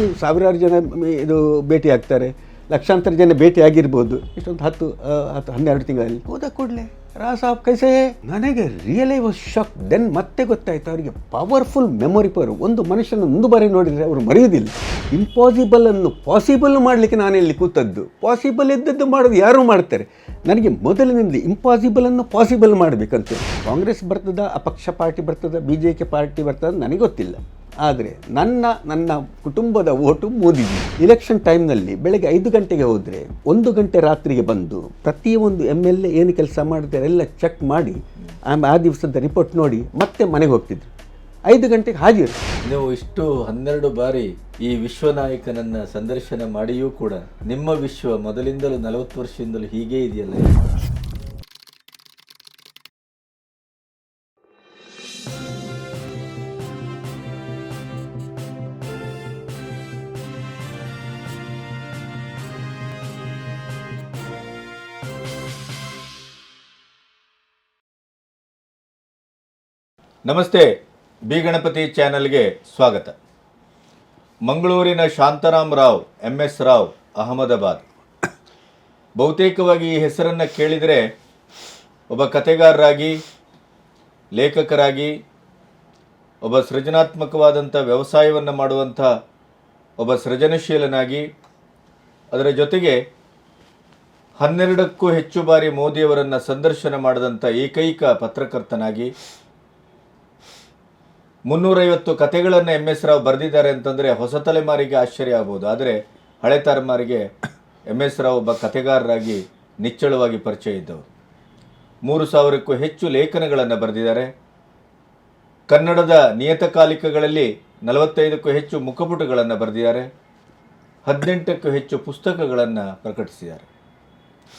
ಕೋಟಿ ಸಾವಿರಾರು ಜನ ಇದು ಭೇಟಿ ಆಗ್ತಾರೆ. ಲಕ್ಷಾಂತರ ಜನ ಭೇಟಿ ಆಗಿರ್ಬೋದು. ಇಷ್ಟೊಂದು ಹತ್ತು ಹತ್ತು ಹನ್ನೆರಡು ತಿಂಗಳಲ್ಲಿ. ಹೋದ ಕೂಡಲೇ ರಾ ಸಾಬ್ ಕೈಸೆ, ನನಗೆ ರಿಯಲಿ ವಾಸ್ ಶಾಕ್ ದೆನ್ ಮತ್ತೆ ಗೊತ್ತಾಯ್ತು, ಅವರಿಗೆ ಪವರ್ಫುಲ್ ಮೆಮೊರಿ ಪವರ್ ಒಂದು ಮನುಷ್ಯನ ಒಂದು ಬಾರಿ ನೋಡಿದರೆ ಅವರು ಮರೆಯುವುದಿಲ್ಲ. ಇಂಪಾಸಿಬಲ್ ಅನ್ನು ಪಾಸಿಬಲ್ ಮಾಡಲಿಕ್ಕೆ ನಾನು ಇಲ್ಲಿ ಕೂತದ್ದು. ಪಾಸಿಬಲ್ ಇದ್ದದ್ದು ಮಾಡೋದು ಯಾರು ಮಾಡ್ತಾರೆ? ನನಗೆ ಮೊದಲಿನಿಂದ ಇಂಪಾಸಿಬಲ್ ಅನ್ನು ಪಾಸಿಬಲ್ ಮಾಡಬೇಕಂತ. ಕಾಂಗ್ರೆಸ್ ಬರ್ತದ, ಅಪಕ್ಷ ಪಾರ್ಟಿ ಬರ್ತದ ಬಿ ಜೆ ಕೆ ಪಾರ್ಟಿ ಬರ್ತದ, ನನಗೆ ಗೊತ್ತಿಲ್ಲ. ಆದರೆ ನನ್ನ ನನ್ನ ಕುಟುಂಬದ ಓಟು ಮೋದಿಜಿ. ಇಲೆಕ್ಷನ್ ಟೈಮ್ನಲ್ಲಿ ಬೆಳಗ್ಗೆ ಐದು ಗಂಟೆಗೆ ಹೋದರೆ ಒಂದು ಗಂಟೆ ರಾತ್ರಿಗೆ ಬಂದು ಪ್ರತಿಯೊಂದು ಎಂ ಎಲ್ ಎ ಏನು ಕೆಲಸ ಮಾಡಿದ್ದಾರೆ ಎಲ್ಲ ಚೆಕ್ ಮಾಡಿ, ಆ ದಿವಸದ ರಿಪೋರ್ಟ್ ನೋಡಿ ಮತ್ತೆ ಮನೆಗೆ ಹೋಗ್ತಿದ್ರು. ಐದು ಗಂಟೆಗೆ ಹಾಜರು ನೀವು ಇಷ್ಟು ಹನ್ನೆರಡು ಬಾರಿ ಈ ವಿಶ್ವ ನಾಯಕನನ್ನ ಸಂದರ್ಶನ ಮಾಡಿಯೂ ಕೂಡ ನಿಮ್ಮ ವಿಶ್ವ ಮೊದಲಿಂದಲೂ ನಲವತ್ತು ವರ್ಷದಿಂದಲೂ ಹೀಗೇ ಇದೆಯಲ್ಲ? ನಮಸ್ತೆ, ಬಿ ಗಣಪತಿ ಚಾನೆಲ್ಗೆ ಸ್ವಾಗತ. ಮಂಗಳೂರಿನ ಶಾಂತಾರಾಮ್ ರಾವ್, ಎಂ ಎಸ್ ರಾವ್, ಅಹಮದಾಬಾದ್. ಬಹುತೇಕವಾಗಿ ಈ ಹೆಸರನ್ನು ಕೇಳಿದರೆ ಒಬ್ಬ ಕತೆಗಾರರಾಗಿ ಲೇಖಕರಾಗಿ, ಒಬ್ಬ ಸೃಜನಾತ್ಮಕವಾದಂಥ ವ್ಯವಸಾಯವನ್ನು ಮಾಡುವಂಥ ಒಬ್ಬ ಸೃಜನಶೀಲನಾಗಿ, ಅದರ ಜೊತೆಗೆ ಹನ್ನೆರಡಕ್ಕೂ ಹೆಚ್ಚು ಬಾರಿ ಮೋದಿಯವರನ್ನು ಸಂದರ್ಶನ ಮಾಡಿದಂಥ ಏಕೈಕ ಪತ್ರಕರ್ತನಾಗಿ ಮುನ್ನೂರೈವತ್ತು ಕಥೆಗಳನ್ನು ಎಂ ಎಸ್ ರಾವ್ ಬರೆದಿದ್ದಾರೆ ಅಂತಂದರೆ ಹೊಸ ತಲೆಮಾರಿಗೆ ಆಶ್ಚರ್ಯ ಆಗ್ಬೋದು. ಆದರೆ ಹಳೆ ತಲೆಮಾರಿಗೆ ಎಂ ಎಸ್ ರಾವ್ ಒಬ್ಬ ಕತೆಗಾರರಾಗಿ ನಿಚ್ಚಳವಾಗಿ ಪರಿಚಯ ಇದ್ದವರು. ಮೂರು ಸಾವಿರಕ್ಕೂ ಹೆಚ್ಚು ಲೇಖನಗಳನ್ನು ಬರೆದಿದ್ದಾರೆ. ಕನ್ನಡದ ನಿಯತಕಾಲಿಕಗಳಲ್ಲಿ ನಲವತ್ತೈದಕ್ಕೂ ಹೆಚ್ಚು ಮುಖಪುಟಗಳನ್ನು ಬರೆದಿದ್ದಾರೆ. ಹದಿನೆಂಟಕ್ಕೂ ಹೆಚ್ಚು ಪುಸ್ತಕಗಳನ್ನು ಪ್ರಕಟಿಸಿದ್ದಾರೆ.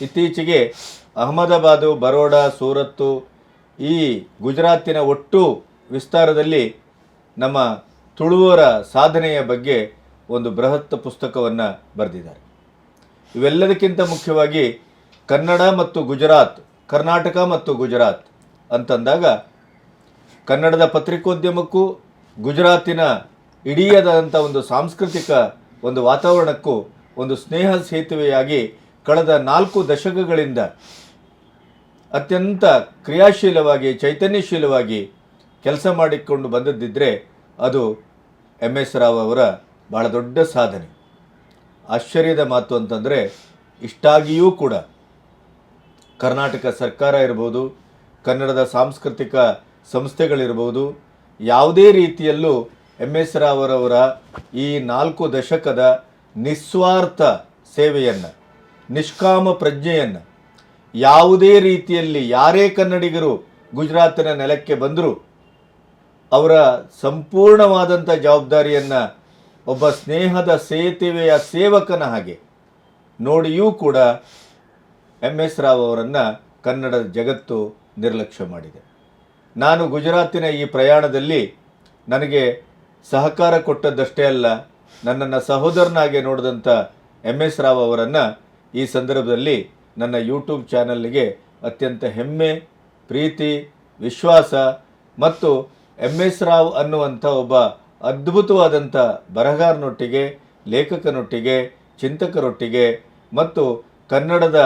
ಇತ್ತೀಚೆಗೆ ಅಹಮದಾಬಾದು, ಬರೋಡಾ, ಸೂರತ್ತು ಈ ಗುಜರಾತಿನ ಒಟ್ಟು ವಿಸ್ತಾರದಲ್ಲಿ ನಮ್ಮ ತುಳುವರ ಸಾಧನೆಯ ಬಗ್ಗೆ ಒಂದು ಬೃಹತ್ ಪುಸ್ತಕವನ್ನು ಬರೆದಿದ್ದಾರೆ. ಇವೆಲ್ಲದಕ್ಕಿಂತ ಮುಖ್ಯವಾಗಿ ಕನ್ನಡ ಮತ್ತು ಗುಜರಾತ್, ಕರ್ನಾಟಕ ಮತ್ತು ಗುಜರಾತ್ ಅಂತಂದಾಗ ಕನ್ನಡದ ಪತ್ರಿಕೋದ್ಯಮಕ್ಕೂ ಗುಜರಾತಿನ ಇಡೀಯಾದಂಥ ಒಂದು ಸಾಂಸ್ಕೃತಿಕ ಒಂದು ವಾತಾವರಣಕ್ಕೂ ಒಂದು ಸ್ನೇಹ ಸೇತುವೆಯಾಗಿ ಕಳೆದ ನಾಲ್ಕು ದಶಕಗಳಿಂದ ಅತ್ಯಂತ ಕ್ರಿಯಾಶೀಲವಾಗಿ, ಚೈತನ್ಯಶೀಲವಾಗಿ ಕೆಲಸ ಮಾಡಿಕೊಂಡು ಬಂದದ್ದಿದ್ದರೆ ಅದು ಎಂ ಎಸ್ ರಾವ್ ಅವರ ಭಾಳ ದೊಡ್ಡ ಸಾಧನೆ. ಆಶ್ಚರ್ಯದ ಮಾತು ಅಂತಂದರೆ ಇಷ್ಟಾಗಿಯೂ ಕೂಡ ಕರ್ನಾಟಕ ಸರ್ಕಾರ ಇರ್ಬೋದು, ಕನ್ನಡದ ಸಾಂಸ್ಕೃತಿಕ ಸಂಸ್ಥೆಗಳಿರ್ಬೋದು, ಯಾವುದೇ ರೀತಿಯಲ್ಲೂ ಎಂ ಎಸ್ ರಾವರವರ ಈ ನಾಲ್ಕು ದಶಕದ ನಿಸ್ವಾರ್ಥ ಸೇವೆಯನ್ನು, ನಿಷ್ಕಾಮ ಪ್ರಜ್ಞೆಯನ್ನು, ಯಾವುದೇ ರೀತಿಯಲ್ಲಿ ಯಾರೇ ಕನ್ನಡಿಗರು ಗುಜರಾತಿನ ನೆಲಕ್ಕೆ ಬಂದರೂ ಅವರ ಸಂಪೂರ್ಣವಾದಂಥ ಜವಾಬ್ದಾರಿಯನ್ನು ಒಬ್ಬ ಸ್ನೇಹದ ಸೇತುವೆಯ ಸೇವಕನ ಹಾಗೆ ನೋಡಿಯೂ ಕೂಡ ಎಂ ಎಸ್ ರಾವ್ ಅವರನ್ನು ಕನ್ನಡ ಜಗತ್ತು ನಿರ್ಲಕ್ಷ್ಯ ಮಾಡಿದೆ. ನಾನು ಗುಜರಾತಿನ ಈ ಪ್ರಯಾಣದಲ್ಲಿ ನನಗೆ ಸಹಕಾರ ಕೊಟ್ಟದ್ದಷ್ಟೇ ಅಲ್ಲ, ನನ್ನನ್ನು ಸಹೋದರನಾಗೆ ನೋಡಿದಂಥ ಎಂ ಎಸ್ ರಾವ್ ಅವರನ್ನು ಈ ಸಂದರ್ಭದಲ್ಲಿ ನನ್ನ ಯೂಟ್ಯೂಬ್ ಚಾನಲ್ಗೆ ಅತ್ಯಂತ ಹೆಮ್ಮೆ, ಪ್ರೀತಿ, ವಿಶ್ವಾಸ ಮತ್ತು ಎಂ ಎಸ್ ರಾವ್ ಅನ್ನುವಂಥ ಒಬ್ಬ ಅದ್ಭುತವಾದಂಥ ಬರಹಗಾರನೊಟ್ಟಿಗೆ, ಲೇಖಕನೊಟ್ಟಿಗೆ, ಚಿಂತಕರೊಟ್ಟಿಗೆ ಮತ್ತು ಕನ್ನಡದ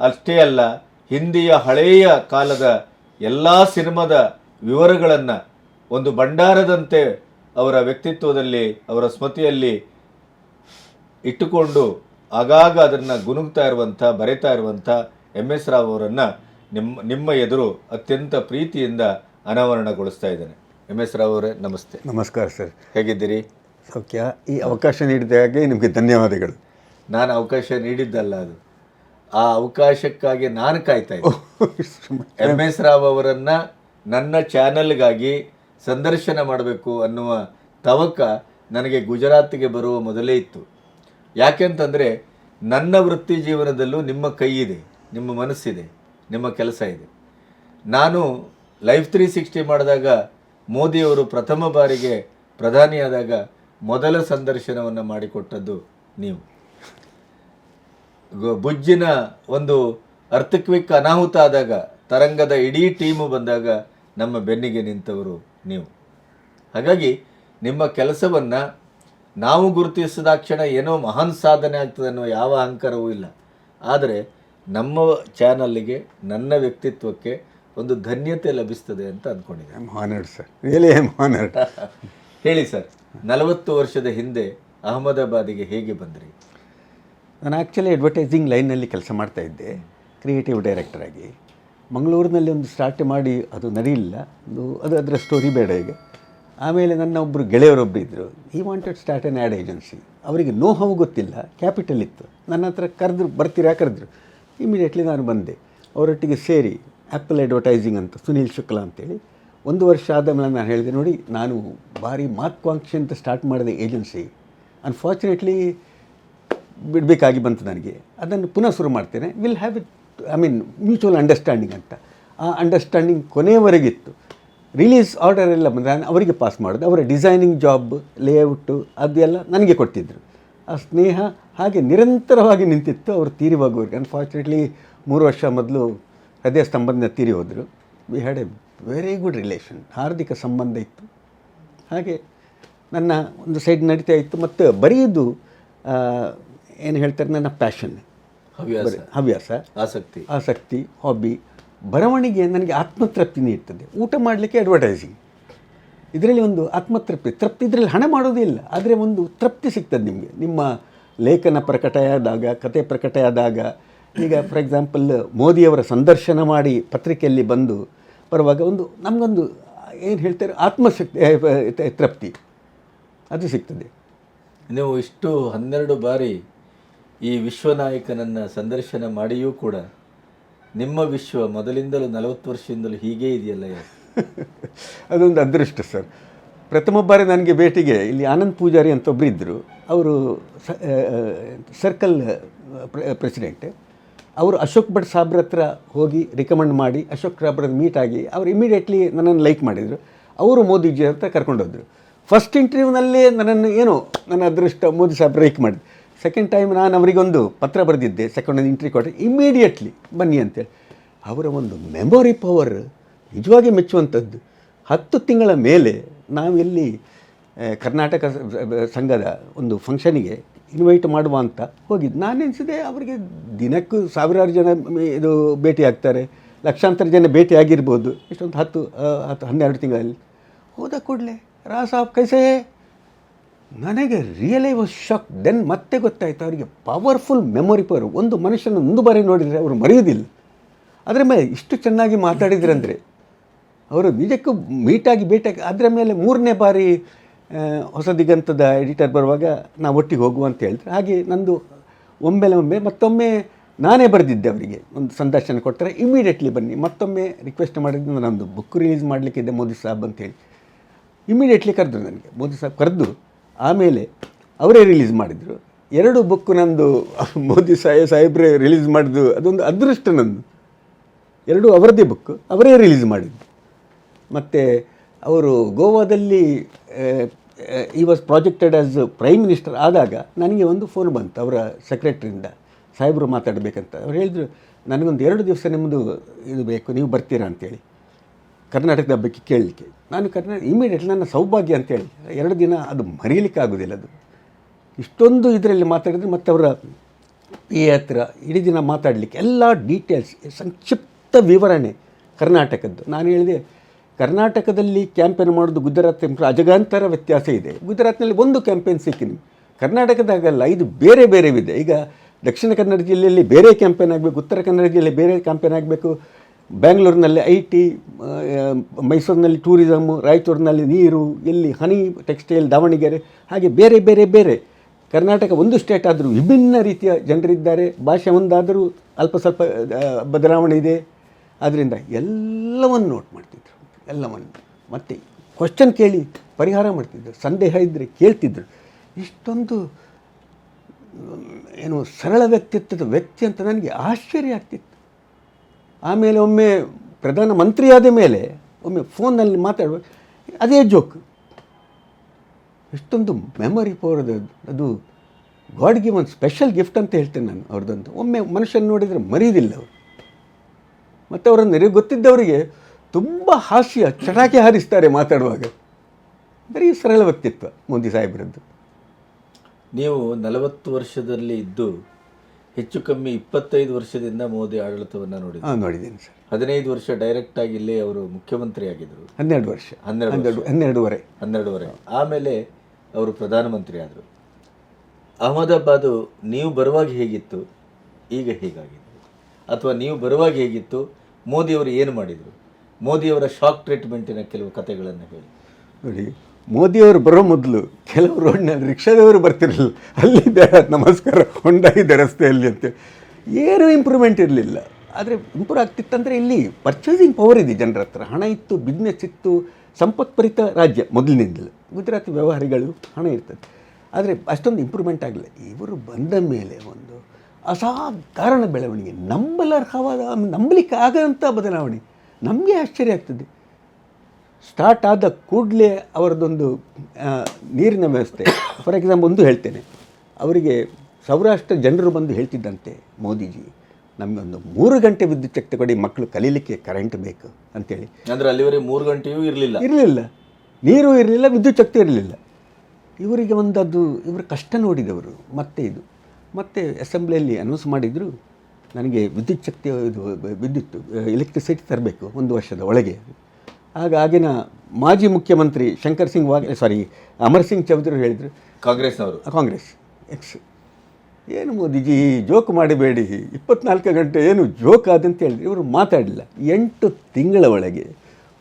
ಅಷ್ಟೇ ಅಲ್ಲ, ಹಿಂದಿಯ ಹಳೆಯ ಕಾಲದ ಎಲ್ಲ ಸಿನಿಮಾದ ವಿವರಗಳನ್ನು ಒಂದು ಭಂಡಾರದಂತೆ ಅವರ ವ್ಯಕ್ತಿತ್ವದಲ್ಲಿ, ಅವರ ಸ್ಮೃತಿಯಲ್ಲಿ ಇಟ್ಟುಕೊಂಡು ಆಗಾಗ ಅದನ್ನು ಗುನುಗ್ತಾ ಇರುವಂಥ, ಬರೆತಾ ಇರುವಂಥ ಎಂ ಎಸ್ ರಾವ್ ಅವರನ್ನು ನಿಮ್ಮ ನಿಮ್ಮ ಎದುರು ಅತ್ಯಂತ ಪ್ರೀತಿಯಿಂದ ಅನಾವರಣಗೊಳಿಸ್ತಾ ಇದ್ದೇನೆ. ಎಂ ಎಸ್ ರಾವ್ ಅವರೇ ನಮಸ್ತೆ. ನಮಸ್ಕಾರ ಸರ್. ಹೇಗಿದ್ದೀರಿ? ಸೌಖ್ಯ ಈ ಅವಕಾಶ ನೀಡಿದ ಹಾಗೆ ನಿಮಗೆ ಧನ್ಯವಾದಗಳು. ನಾನು ಅವಕಾಶ ನೀಡಿದ್ದಲ್ಲ ಅದು. ಆ ಅವಕಾಶಕ್ಕಾಗಿ ನಾನು ಕಾಯ್ತಾ ಇದ್ದೆ. ಎಂ ಎಸ್ ರಾವ್ ಅವರನ್ನು ನನ್ನ ಚಾನಲ್ಗಾಗಿ ಸಂದರ್ಶನ ಮಾಡಬೇಕು ಅನ್ನುವ ತವಕ ನನಗೆ ಗುಜರಾತ್ಗೆ ಬರುವ ಮೊದಲೇ ಇತ್ತು. ಯಾಕೆಂತಂದರೆ ನನ್ನ ವೃತ್ತಿ ಜೀವನದಲ್ಲೂ ನಿಮ್ಮ ಕೈ ಇದೆ ನಿಮ್ಮ ಮನಸ್ಸಿದೆ ನಿಮ್ಮ ಕೆಲಸ ಇದೆ. ನಾನು ಲೈಫ್ ತ್ರೀ ಸಿಕ್ಸ್ಟಿ ಮಾಡಿದಾಗ ಮೋದಿಯವರು ಪ್ರಥಮ ಬಾರಿಗೆ ಪ್ರಧಾನಿಯಾದಾಗ ಮೊದಲ ಸಂದರ್ಶನವನ್ನು ಮಾಡಿಕೊಟ್ಟದ್ದು ನೀವು. ಬುಜ್ಜಿನ ಒಂದು ಅರ್ಥಕ್ವಿಕ್ ಅನಾಹುತ ಆದಾಗ, ತರಂಗದ ಇಡೀ ಟೀಮು ಬಂದಾಗ ನಮ್ಮ ಬೆನ್ನಿಗೆ ನಿಂತವರು ನೀವು. ಹಾಗಾಗಿ ನಿಮ್ಮ ಕೆಲಸವನ್ನು ನಾವು ಗುರುತಿಸಿದಾಕ್ಷಣ ಏನೋ ಮಹಾನ್ ಸಾಧನೆ ಆಗ್ತದೆ ಅನ್ನೋ ಯಾವ ಅಹಂಕಾರವೂ ಇಲ್ಲ. ಆದರೆ ನಮ್ಮ ಚಾನಲ್ಗೆ, ನನ್ನ ವ್ಯಕ್ತಿತ್ವಕ್ಕೆ ಒಂದು ಧನ್ಯತೆ ಲಭಿಸ್ತದೆ ಅಂತ ಅಂದ್ಕೊಂಡಿದ್ದೆ I sir really I am honoured ಹೇಳಿ ಸರ್ ನಲವತ್ತು ವರ್ಷದ ಹಿಂದೆ ಅಹಮದಾಬಾದಿಗೆ ಹೇಗೆ ಬಂದ್ರಿ? ನಾನು ಆ್ಯಕ್ಚುಲಿ ಅಡ್ವರ್ಟೈಸಿಂಗ್ ಲೈನಲ್ಲಿ ಕೆಲಸ ಮಾಡ್ತಾ ಇದ್ದೆ. ಕ್ರಿಯೇಟಿವ್ ಡೈರೆಕ್ಟರ್ ಆಗಿ. ಮಂಗಳೂರಿನಲ್ಲಿ ಒಂದು ಸ್ಟಾರ್ಟ್ ಮಾಡಿ ಅದು ನಡೆಯಲಿಲ್ಲ ಒಂದು ಅದು ಅದರ ಸ್ಟೋರಿ ಬೇಡ ಈಗ. ಆಮೇಲೆ ನನ್ನ ಒಬ್ಬರು ಗೆಳೆಯರೊಬ್ಬರು ಇದ್ದರು ಈ wanted start an ad agency ಅವರಿಗೆ ನೋ ಹೌ ಗೊತ್ತಿಲ್ಲ. ಕ್ಯಾಪಿಟಲ್ ಇತ್ತು. ನನ್ನ ಹತ್ರ ಕರೆದ್ರು ಬರ್ತೀರಾ ಕರೆದ್ರು. ಇಮಿಡಿಯೇಟ್ಲಿ ನಾನು ಬಂದೆ. ಅವರೊಟ್ಟಿಗೆ ಸೇರಿ ಆ್ಯಪಲ್ ಅಡ್ವರ್ಟೈಸಿಂಗ್ ಅಂತ, ಸುನೀಲ್ ಶುಕ್ಲಾ ಅಂತೇಳಿ. ಒಂದು ವರ್ಷ ಆದ ಮೇಲೆ ನಾನು ಹೇಳಿದೆ, ನೋಡಿ, ನಾನು ಭಾರಿ ಮಹತ್ವಾಕಾಂಕ್ಷೆ ಅಂತ ಸ್ಟಾರ್ಟ್ ಮಾಡಿದೆ ಏಜೆನ್ಸಿ ಅನ್ಫಾರ್ಚುನೇಟ್ಲಿ ಬಿಡಬೇಕಾಗಿ ಬಂತು ನನಗೆ. ಅದನ್ನು ಪುನಃ ಶುರು ಮಾಡ್ತೇನೆ. Will have it I mean mutual understanding ಅಂತ. ಆ ಅಂಡರ್ಸ್ಟ್ಯಾಂಡಿಂಗ್ ಕೊನೆಯವರೆಗಿತ್ತು ರಿಲೀಸ್ ಆರ್ಡರ್ ಎಲ್ಲ ಬಂದರೆ ನಾನು ಅವರಿಗೆ ಪಾಸ್ ಮಾಡೋದು. ಅವರ ಡಿಸೈನಿಂಗ್ ಜಾಬ್ ಲೇಔಟು ಅದೆಲ್ಲ ನನಗೆ ಕೊಡ್ತಿದ್ದರು ಆ ಸ್ನೇಹ ಹಾಗೆ ನಿರಂತರವಾಗಿ ನಿಂತಿತ್ತು. ಅವರು ತೀರಿ ಹೋಗುವವರೆಗೆ ಅನ್ಫಾರ್ಚುನೇಟ್ಲಿ ಮೂರು ವರ್ಷ ಮೊದಲು ಹೃದಯ ಸ್ತಂಭದಿಂದ ತೀರಿ ಹೋದರು. We had a very good relation ಹಾರ್ದಿಕ ಸಂಬಂಧ ಇತ್ತು. ಹಾಗೆ ನನ್ನ ಒಂದು ಸೈಡ್ ನಡೀತಾ ಇತ್ತು. ಮತ್ತು ಬರೆಯೋದು ಏನು ಹೇಳ್ತಾರೆ ನನ್ನ ಪ್ಯಾಷನ್ ಹವ್ಯಾಸ. ಹವ್ಯಾಸ. ಆಸಕ್ತಿ. ಆಸಕ್ತಿ ಹಾಬಿ ಬರವಣಿಗೆ ನನಗೆ ಆತ್ಮತೃಪ್ತಿ ನೀಡ್ತದೆ. ಊಟ ಮಾಡಲಿಕ್ಕೆ ಅಡ್ವರ್ಟೈಸಿಂಗ್ ಇದರಲ್ಲಿ ಒಂದು ಆತ್ಮತೃಪ್ತಿ. ತೃಪ್ತಿ ಇದರಲ್ಲಿ ಹಣ ಮಾಡೋದೇ ಇಲ್ಲ. ಆದರೆ ಒಂದು ತೃಪ್ತಿ ಸಿಗ್ತದೆ ನಿಮಗೆ. ನಿಮ್ಮ ಲೇಖನ ಪ್ರಕಟಯಾದಾಗ ಕತೆ ಪ್ರಕಟವಾದಾಗ ಈಗ ಫಾರ್ ಎಕ್ಸಾಂಪಲ್ ಮೋದಿಯವರ ಸಂದರ್ಶನ ಮಾಡಿ ಪತ್ರಿಕೆಯಲ್ಲಿ ಬಂದು ಬರುವಾಗ ಒಂದು ನಮಗೊಂದು ಏನು ಹೇಳ್ತಾರೆ ಆತ್ಮಶಕ್ತಿ ತೃಪ್ತಿ ಅದು ಸಿಗ್ತದೆ. ನೀವು ಇಷ್ಟು ಹನ್ನೆರಡು ಬಾರಿ ಈ ವಿಶ್ವನಾಯಕನನ್ನು ಸಂದರ್ಶನ ಮಾಡಿಯೂ ಕೂಡ ನಿಮ್ಮ ವಿಶ್ವ ಮೊದಲಿಂದಲೂ ನಲವತ್ತು ವರ್ಷದಿಂದಲೂ ಹೀಗೇ ಇದೆಯಲ್ಲ ಅದೊಂದು ಅದೃಷ್ಟ ಸರ್. ಪ್ರಥಮ ಬಾರಿ ನನಗೆ ಭೇಟಿಗೆ ಇಲ್ಲಿ ಆನಂದ್ ಪೂಜಾರಿ ಅಂತ ಒಬ್ಬರಿದ್ದರು ಅವರು ಸರ್ಕಲ್ ಪ್ರೆಸಿಡೆಂಟ್. ಅವರು ಅಶೋಕ್ ಭಟ್ ಸಾಬ್ರ ಹತ್ರ ಹೋಗಿ ರಿಕಮೆಂಡ್ ಮಾಡಿ, ಅಶೋಕ್ ಸಾಬ್ರ ಮೀಟ್ ಆಗಿ ಅವರು ಇಮಿಡಿಯೇಟ್ಲಿ ನನ್ನನ್ನು ಲೈಕ್ ಮಾಡಿದರು. ಅವರು ಮೋದಿಜಿ ಹತ್ರ ಕರ್ಕೊಂಡೋದ್ರು ಫಸ್ಟ್ ಇಂಟರ್ವ್ಯೂನಲ್ಲೇ ನನ್ನನ್ನು ಏನೋ, ನನ್ನ ಅದೃಷ್ಟ ಮೋದಿ ಸಾಹೇಬ್ ಲೈಕ್ ಮಾಡಿದೆ ಸೆಕೆಂಡ್ ಟೈಮ್ ನಾನು ಅವರಿಗೊಂದು ಪತ್ರ ಬರೆದಿದ್ದೆ ಸೆಕೆಂಡ್ ಒಂದು ಇಂಟ್ರಿ ಕೊಟ್ಟರೆ ಇಮಿಡಿಯೇಟ್ಲಿ ಬನ್ನಿ ಅಂತೇಳಿ. ಅವರ ಒಂದು ಮೆಮೊರಿ ಪವರ್ ನಿಜವಾಗಿ ಮೆಚ್ಚುವಂಥದ್ದು. ಹತ್ತು ತಿಂಗಳ ಮೇಲೆ ನಾವೆಲ್ಲಿ ಕರ್ನಾಟಕ ಸಂಘದ ಒಂದು ಫಂಕ್ಷನಿಗೆ ಇನ್ವೈಟ್ ಮಾಡುವ ಅಂತ ಹೋಗಿದ್ದು. ನಾನು ಎನಿಸಿದೆ ಅವರಿಗೆ ದಿನಕ್ಕೂ ಸಾವಿರಾರು ಜನ ಇದು ಭೇಟಿ ಆಗ್ತಾರೆ ಲಕ್ಷಾಂತರ ಜನ ಭೇಟಿ ಆಗಿರ್ಬೋದು ಇಷ್ಟೊಂದು ಹತ್ತು ಹತ್ತು, ಹನ್ನೆರಡು ತಿಂಗಳಲ್ಲಿ. ಹೋದ ಕೂಡಲೇ ರಾ ಸಾಬ್ ಕೈಸೇ, ನನಗೆ ರಿಯಲಿ ವಾಸ್ ಶಾಕ್ ದೆನ್ ಮತ್ತೆ ಗೊತ್ತಾಯಿತು, ಅವರಿಗೆ ಪವರ್ಫುಲ್ ಮೆಮೊರಿ ಪವರ್ ಒಂದು ಮನುಷ್ಯನ ಒಂದು ಬಾರಿ ನೋಡಿದರೆ ಅವರು ಮರೆಯೋದಿಲ್ಲ ಅದರ ಮೇಲೆ ಇಷ್ಟು ಚೆನ್ನಾಗಿ ಮಾತಾಡಿದ್ರಂದರೆ, ಅವರು ನಿಜಕ್ಕೂ ಮೀಟಾಗಿ ಭೇಟಿಯಾಗಿ ಅದರ ಮೇಲೆ ಮೂರನೇ ಬಾರಿ ಹೊಸ ದಿಗಂತದ ಎಡಿಟರ್ ಬರುವಾಗ ನಾವು ಒಟ್ಟಿಗೆ ಹೋಗುವ ಅಂತ ಹೇಳಿದ್ರು. ಹಾಗೆ ನಂದು ಒಮ್ಮೆಲೆ ಒಮ್ಮೆ ಮತ್ತೊಮ್ಮೆ ನಾನೇ ಬರೆದಿದ್ದೆ ಅವರಿಗೆ. ಒಂದು ಸಂದರ್ಶನ ಕೊಡ್ತಾರೆ ಇಮಿಡಿಯೇಟ್ಲಿ ಬನ್ನಿ. ಮತ್ತೊಮ್ಮೆ ರಿಕ್ವೆಸ್ಟ್ ಮಾಡಿದ್ದು ನನ್ನದು ಬುಕ್ ರಿಲೀಸ್ ಮಾಡಲಿಕ್ಕಿದೆ ಮೋದಿ ಸಾಬ್ ಅಂತೇಳಿ ಇಮಿಡಿಯೇಟ್ಲಿ ಕರೆದ್ರು ನನಗೆ. ಮೋದಿ ಸಾಬ್ ಕರೆದು ಆಮೇಲೆ ಅವರೇ ರಿಲೀಸ್ ಮಾಡಿದರು. ಎರಡು ಬುಕ್ ನಂದು ಮೋದಿ ಸಾಹೇ ಸಾಹೇಬ್ರೆ ರಿಲೀಸ್ ಮಾಡಿದ್ದು, ಅದೊಂದು ಅದೃಷ್ಟ ನಂದು. ಎರಡು ಅವರದೇ ಬುಕ್ ಅವರೇ ರಿಲೀಸ್ ಮಾಡಿದ್ದು. ಮತ್ತು ಅವರು ಗೋವಾದಲ್ಲಿ ಈ was projected as prime minister ಆದಾಗ ನನಗೆ ಒಂದು ಫೋನ್ ಬಂತು ಅವರ ಸೆಕ್ರೆಟ್ರಿಯಿಂದ ಸಾಹೇಬರು ಮಾತಾಡಬೇಕಂತ. ಅವ್ರು ಹೇಳಿದರು, ನನಗೊಂದು ಎರಡು ದಿವಸ ನಿಮ್ಮದು ಇದು ಬೇಕು, ನೀವು ಬರ್ತೀರಾ ಅಂತೇಳಿ. ಕರ್ನಾಟಕದ ಬಗ್ಗೆ ಕೇಳಲಿಕ್ಕೆ. ನಾನು ಕರ್ನಾಟಕ ಇಮಿಡಿಯೇಟ್ಲಿ ನನ್ನ ಸೌಭಾಗ್ಯ ಅಂತೇಳಿ, ಎರಡು ದಿನ ಅದು ಮರೀಲಿಕ್ಕೆ ಆಗೋದಿಲ್ಲ ಅದು. ಇಷ್ಟೊಂದು ಇದರಲ್ಲಿ ಮಾತಾಡಿದರೆ ಮತ್ತು ಅವರ ಪಿ ಎ ಹತ್ರ ಇಡೀ ದಿನ ಮಾತಾಡಲಿಕ್ಕೆ ಎಲ್ಲ ಡೀಟೇಲ್ಸ್ ಸಂಕ್ಷಿಪ್ತ ವಿವರಣೆ ಕರ್ನಾಟಕದ್ದು. ನಾನು ಹೇಳಿದೆ ಕರ್ನಾಟಕದಲ್ಲಿ ಕ್ಯಾಂಪೇನ್ ಮಾಡೋದು ಗುಜರಾತ್ ಅಜಗಾಂತರ ವ್ಯತ್ಯಾಸ ಇದೆ. ಗುಜರಾತ್ನಲ್ಲಿ ಒಂದು ಕ್ಯಾಂಪೇನ್ ಸಿಕ್ಕಿನಿ ಕರ್ನಾಟಕದಾಗಲ್ಲ ಇದು ಬೇರೆ ಬೇರೆವಿದೆ ಈಗ ದಕ್ಷಿಣ ಕನ್ನಡ ಜಿಲ್ಲೆಯಲ್ಲಿ ಬೇರೆ ಕ್ಯಾಂಪೇನ್ ಆಗಬೇಕು, ಉತ್ತರ ಕನ್ನಡ ಜಿಲ್ಲೆ ಬೇರೆ ಕ್ಯಾಂಪೇನ್ ಆಗಬೇಕು. ಬ್ಯಾಂಗ್ಳೂರಿನಲ್ಲಿ ಐ ಟಿ ಮೈಸೂರಿನಲ್ಲಿ ಟೂರಿಸಮ್ಮು ರಾಯಚೂರಿನಲ್ಲಿ ನೀರು ಎಲ್ಲಿ ಹನಿ, ಟೆಕ್ಸ್ಟೈಲ್, ದಾವಣಗೆರೆ, ಹಾಗೆ ಬೇರೆ ಬೇರೆ ಬೇರೆ. ಕರ್ನಾಟಕ ಒಂದು ಸ್ಟೇಟ್ ಆದರೂ ವಿಭಿನ್ನ ರೀತಿಯ ಜನರಿದ್ದಾರೆ. ಭಾಷೆ ಒಂದಾದರೂ ಅಲ್ಪ ಸ್ವಲ್ಪ ಬದಲಾವಣೆ ಇದೆ. ಆದ್ದರಿಂದ ಎಲ್ಲವನ್ನು ನೋಟ್ ಮಾಡ್ತಿದ್ರು ಎಲ್ಲವನ್ನು. ಮತ್ತು ಕ್ವಶನ್ ಕೇಳಿ ಪರಿಹಾರ ಮಾಡ್ತಿದ್ದರು ಸಂದೇಹ ಇದ್ದರೆ ಕೇಳ್ತಿದ್ದರು ಇಷ್ಟೊಂದು, ಏನು ಸರಳ ವ್ಯಕ್ತಿತ್ವದ ವ್ಯಕ್ತಿ ಅಂತ ನನಗೆ ಆಶ್ಚರ್ಯ ಆಗ್ತಿತ್ತು. ಆಮೇಲೆ ಒಮ್ಮೆ ಪ್ರಧಾನಮಂತ್ರಿಯಾದ ಮೇಲೆ ಒಮ್ಮೆ ಫೋನಲ್ಲಿ ಮಾತಾಡುವ, ಅದೇ ಜೋಕ್ ಇಷ್ಟೊಂದು ಮೆಮೊರಿ ಪವರ್ ಅದು ಅದು ಗಾಡ್ಗೆ ಒಂದು ಸ್ಪೆಷಲ್ ಗಿಫ್ಟ್ ಅಂತ ಹೇಳ್ತೇನೆ ನಾನು ಅವ್ರದ್ದಂತ ಒಮ್ಮೆ ಮನುಷ್ಯನ ನೋಡಿದರೆ ಮರೀದಿಲ್ಲ ಅವರು. ಮತ್ತು ಅವರನ್ನು ಗೊತ್ತಿದ್ದವರಿಗೆ ತುಂಬ ಹಾಸ್ಯ ಚಟಾಕಿ ಹಾರಿಸ್ತಾರೆ ಮಾತಾಡುವಾಗ. ಬರೀ ಸರಳ ವ್ಯಕ್ತಿತ್ವ ಮೋದಿ ಸಾಹೇಬರದ್ದು. ನೀವು ನಲವತ್ತು ವರ್ಷದಲ್ಲಿ ಇದ್ದು ಹೆಚ್ಚು ಕಮ್ಮಿ ಇಪ್ಪತ್ತೈದು ವರ್ಷದಿಂದ ಮೋದಿ ಆಡಳಿತವನ್ನು ನೋಡಿ ಹಾಂ ನೋಡಿದ್ದೀನಿ ಸರ್. ಹದಿನೈದು ವರ್ಷ ಡೈರೆಕ್ಟ್ ಆಗಿ ಇಲ್ಲೇ ಅವರು ಮುಖ್ಯಮಂತ್ರಿ ಆಗಿದ್ದರು ಹನ್ನೆರಡು ವರ್ಷ. ಹನ್ನೆರಡು ಹನ್ನೆರಡು ಹನ್ನೆರಡೂವರೆ. ಹನ್ನೆರಡುವರೆ. ಆಮೇಲೆ ಅವರು ಪ್ರಧಾನಮಂತ್ರಿ ಆದರು. ಅಹಮದಾಬಾದು ನೀವು ಬರುವಾಗ ಹೇಗಿತ್ತು? ಈಗ ಹೇಗಾಗಿದೆ? ಅಥವಾ ನೀವು ಬರುವಾಗ ಹೇಗಿತ್ತು? ಮೋದಿಯವರು ಏನು ಮಾಡಿದರು? ಮೋದಿಯವರ ಶಾಕ್ ಟ್ರೀಟ್ಮೆಂಟಿನ ಕೆಲವು ಕಥೆಗಳನ್ನು ಹೇಳಿ. ನೋಡಿ, ಮೋದಿಯವರು ಬರೋ ಮೊದಲು ಕೆಲವು ರೋಡ್ನಲ್ಲಿ ರಿಕ್ಷಾದವರು ಬರ್ತಿರಲಿಲ್ಲ. ಅಲ್ಲಿ ಬೇಡ ನಮಸ್ಕಾರ ಹೊಂಡಾಗಿದೆ ರಸ್ತೆಯಲ್ಲಿ ಅಂತ ಏನೂ ಇಂಪ್ರೂವ್ಮೆಂಟ್ ಇರಲಿಲ್ಲ. ಆದರೆ ಇಂಪ್ರೂವ್ ಆಗ್ತಿತ್ತಂದರೆ ಇಲ್ಲಿ ಪರ್ಚೇಸಿಂಗ್ ಪವರ್ ಇದೆ ಜನರ ಹತ್ರ. ಹಣ ಇತ್ತು ಬಿಸ್ನೆಸ್ ಇತ್ತು ಸಂಪತ್ಪರಿತ ರಾಜ್ಯ ಮೊದಲಿನಿಂದಲೇ. ಗುಜರಾತ್ ವ್ಯವಹಾರಿಗಳು ಹಣ ಇರ್ತದೆ. ಆದರೆ ಅಷ್ಟೊಂದು ಇಂಪ್ರೂವ್ಮೆಂಟ್ ಆಗಲಿಲ್ಲ. ಇವರು ಬಂದ ಮೇಲೆ ಒಂದು ಅಸಾಧಾರಣ ಬೆಳವಣಿಗೆ. ನಂಬಲರ್ಹವಾದ, ನಂಬಲಿಕ್ಕೆ ಆಗದಂಥ ಬದಲಾವಣೆ. ನಮಗೆ ಆಶ್ಚರ್ಯ ಆಗ್ತದೆ. ಸ್ಟಾರ್ಟ್ ಆದ ಕೂಡಲೇ ಅವರದೊಂದು ನೀರಿನ ವ್ಯವಸ್ಥೆ. ಫಾರ್ ಎಕ್ಸಾಂಪಲ್ ಒಂದು ಹೇಳ್ತೇನೆ. ಅವರಿಗೆ ಸೌರಾಷ್ಟ್ರ ಜನರು ಬಂದು ಹೇಳ್ತಿದ್ದಂತೆ ಮೋದಿಜಿ ನಮಗೊಂದು ಮೂರು ಗಂಟೆ ವಿದ್ಯುತ್ ಶಕ್ತಿ ಕೊಡಿ ಮಕ್ಕಳು ಕಲೀಲಿಕ್ಕೆ ಕರೆಂಟ್ ಬೇಕು ಅಂತೇಳಿ. ಅಂದರೆ ಅಲ್ಲಿವರೆಗೆ ಮೂರು ಗಂಟೆಯೂ ಇರಲಿಲ್ಲ. ಇರಲಿಲ್ಲ. ನೀರು ಇರಲಿಲ್ಲ ವಿದ್ಯುತ್ ಶಕ್ತಿ ಇರಲಿಲ್ಲ. ಇವರಿಗೆ ಒಂದು ಅದು ಇವರ ಕಷ್ಟ ನೋಡಿದವರು. ಮತ್ತೆ ಇದು. ಮತ್ತೆ ಅಸೆಂಬ್ಲಿಯಲ್ಲಿ ಅನೌನ್ಸ್ ಮಾಡಿದರು ನನಗೆ ವಿದ್ಯುತ್ ಶಕ್ತಿ ಇದು ವಿದ್ಯುತ್ ಎಲೆಕ್ಟ್ರಿಸಿಟಿ ತರಬೇಕು ಒಂದು ವರ್ಷದ ಒಳಗೆ. ಆಗ ಆಗಿನ ಮಾಜಿ ಮುಖ್ಯಮಂತ್ರಿ ಶಂಕರ್ ಸಿಂಗ್ ವಾ ಸಾರಿ ಅಮರ್ ಸಿಂಗ್ ಚೌಧರಿ ಹೇಳಿದರು ಕಾಂಗ್ರೆಸ್ನವರು. ಕಾಂಗ್ರೆಸ್. ಎಕ್ಸ್ ಏನು ಮೋದಿಜಿ ಜೋಕ್ ಮಾಡಬೇಡಿ ಇಪ್ಪತ್ನಾಲ್ಕು ಗಂಟೆ ಏನು ಜೋಕ್ ಆದಂತ ಹೇಳಿದ್ರು ಇವರು ಮಾತಾಡಲಿಲ್ಲ. ಎಂಟು ತಿಂಗಳ ಒಳಗೆ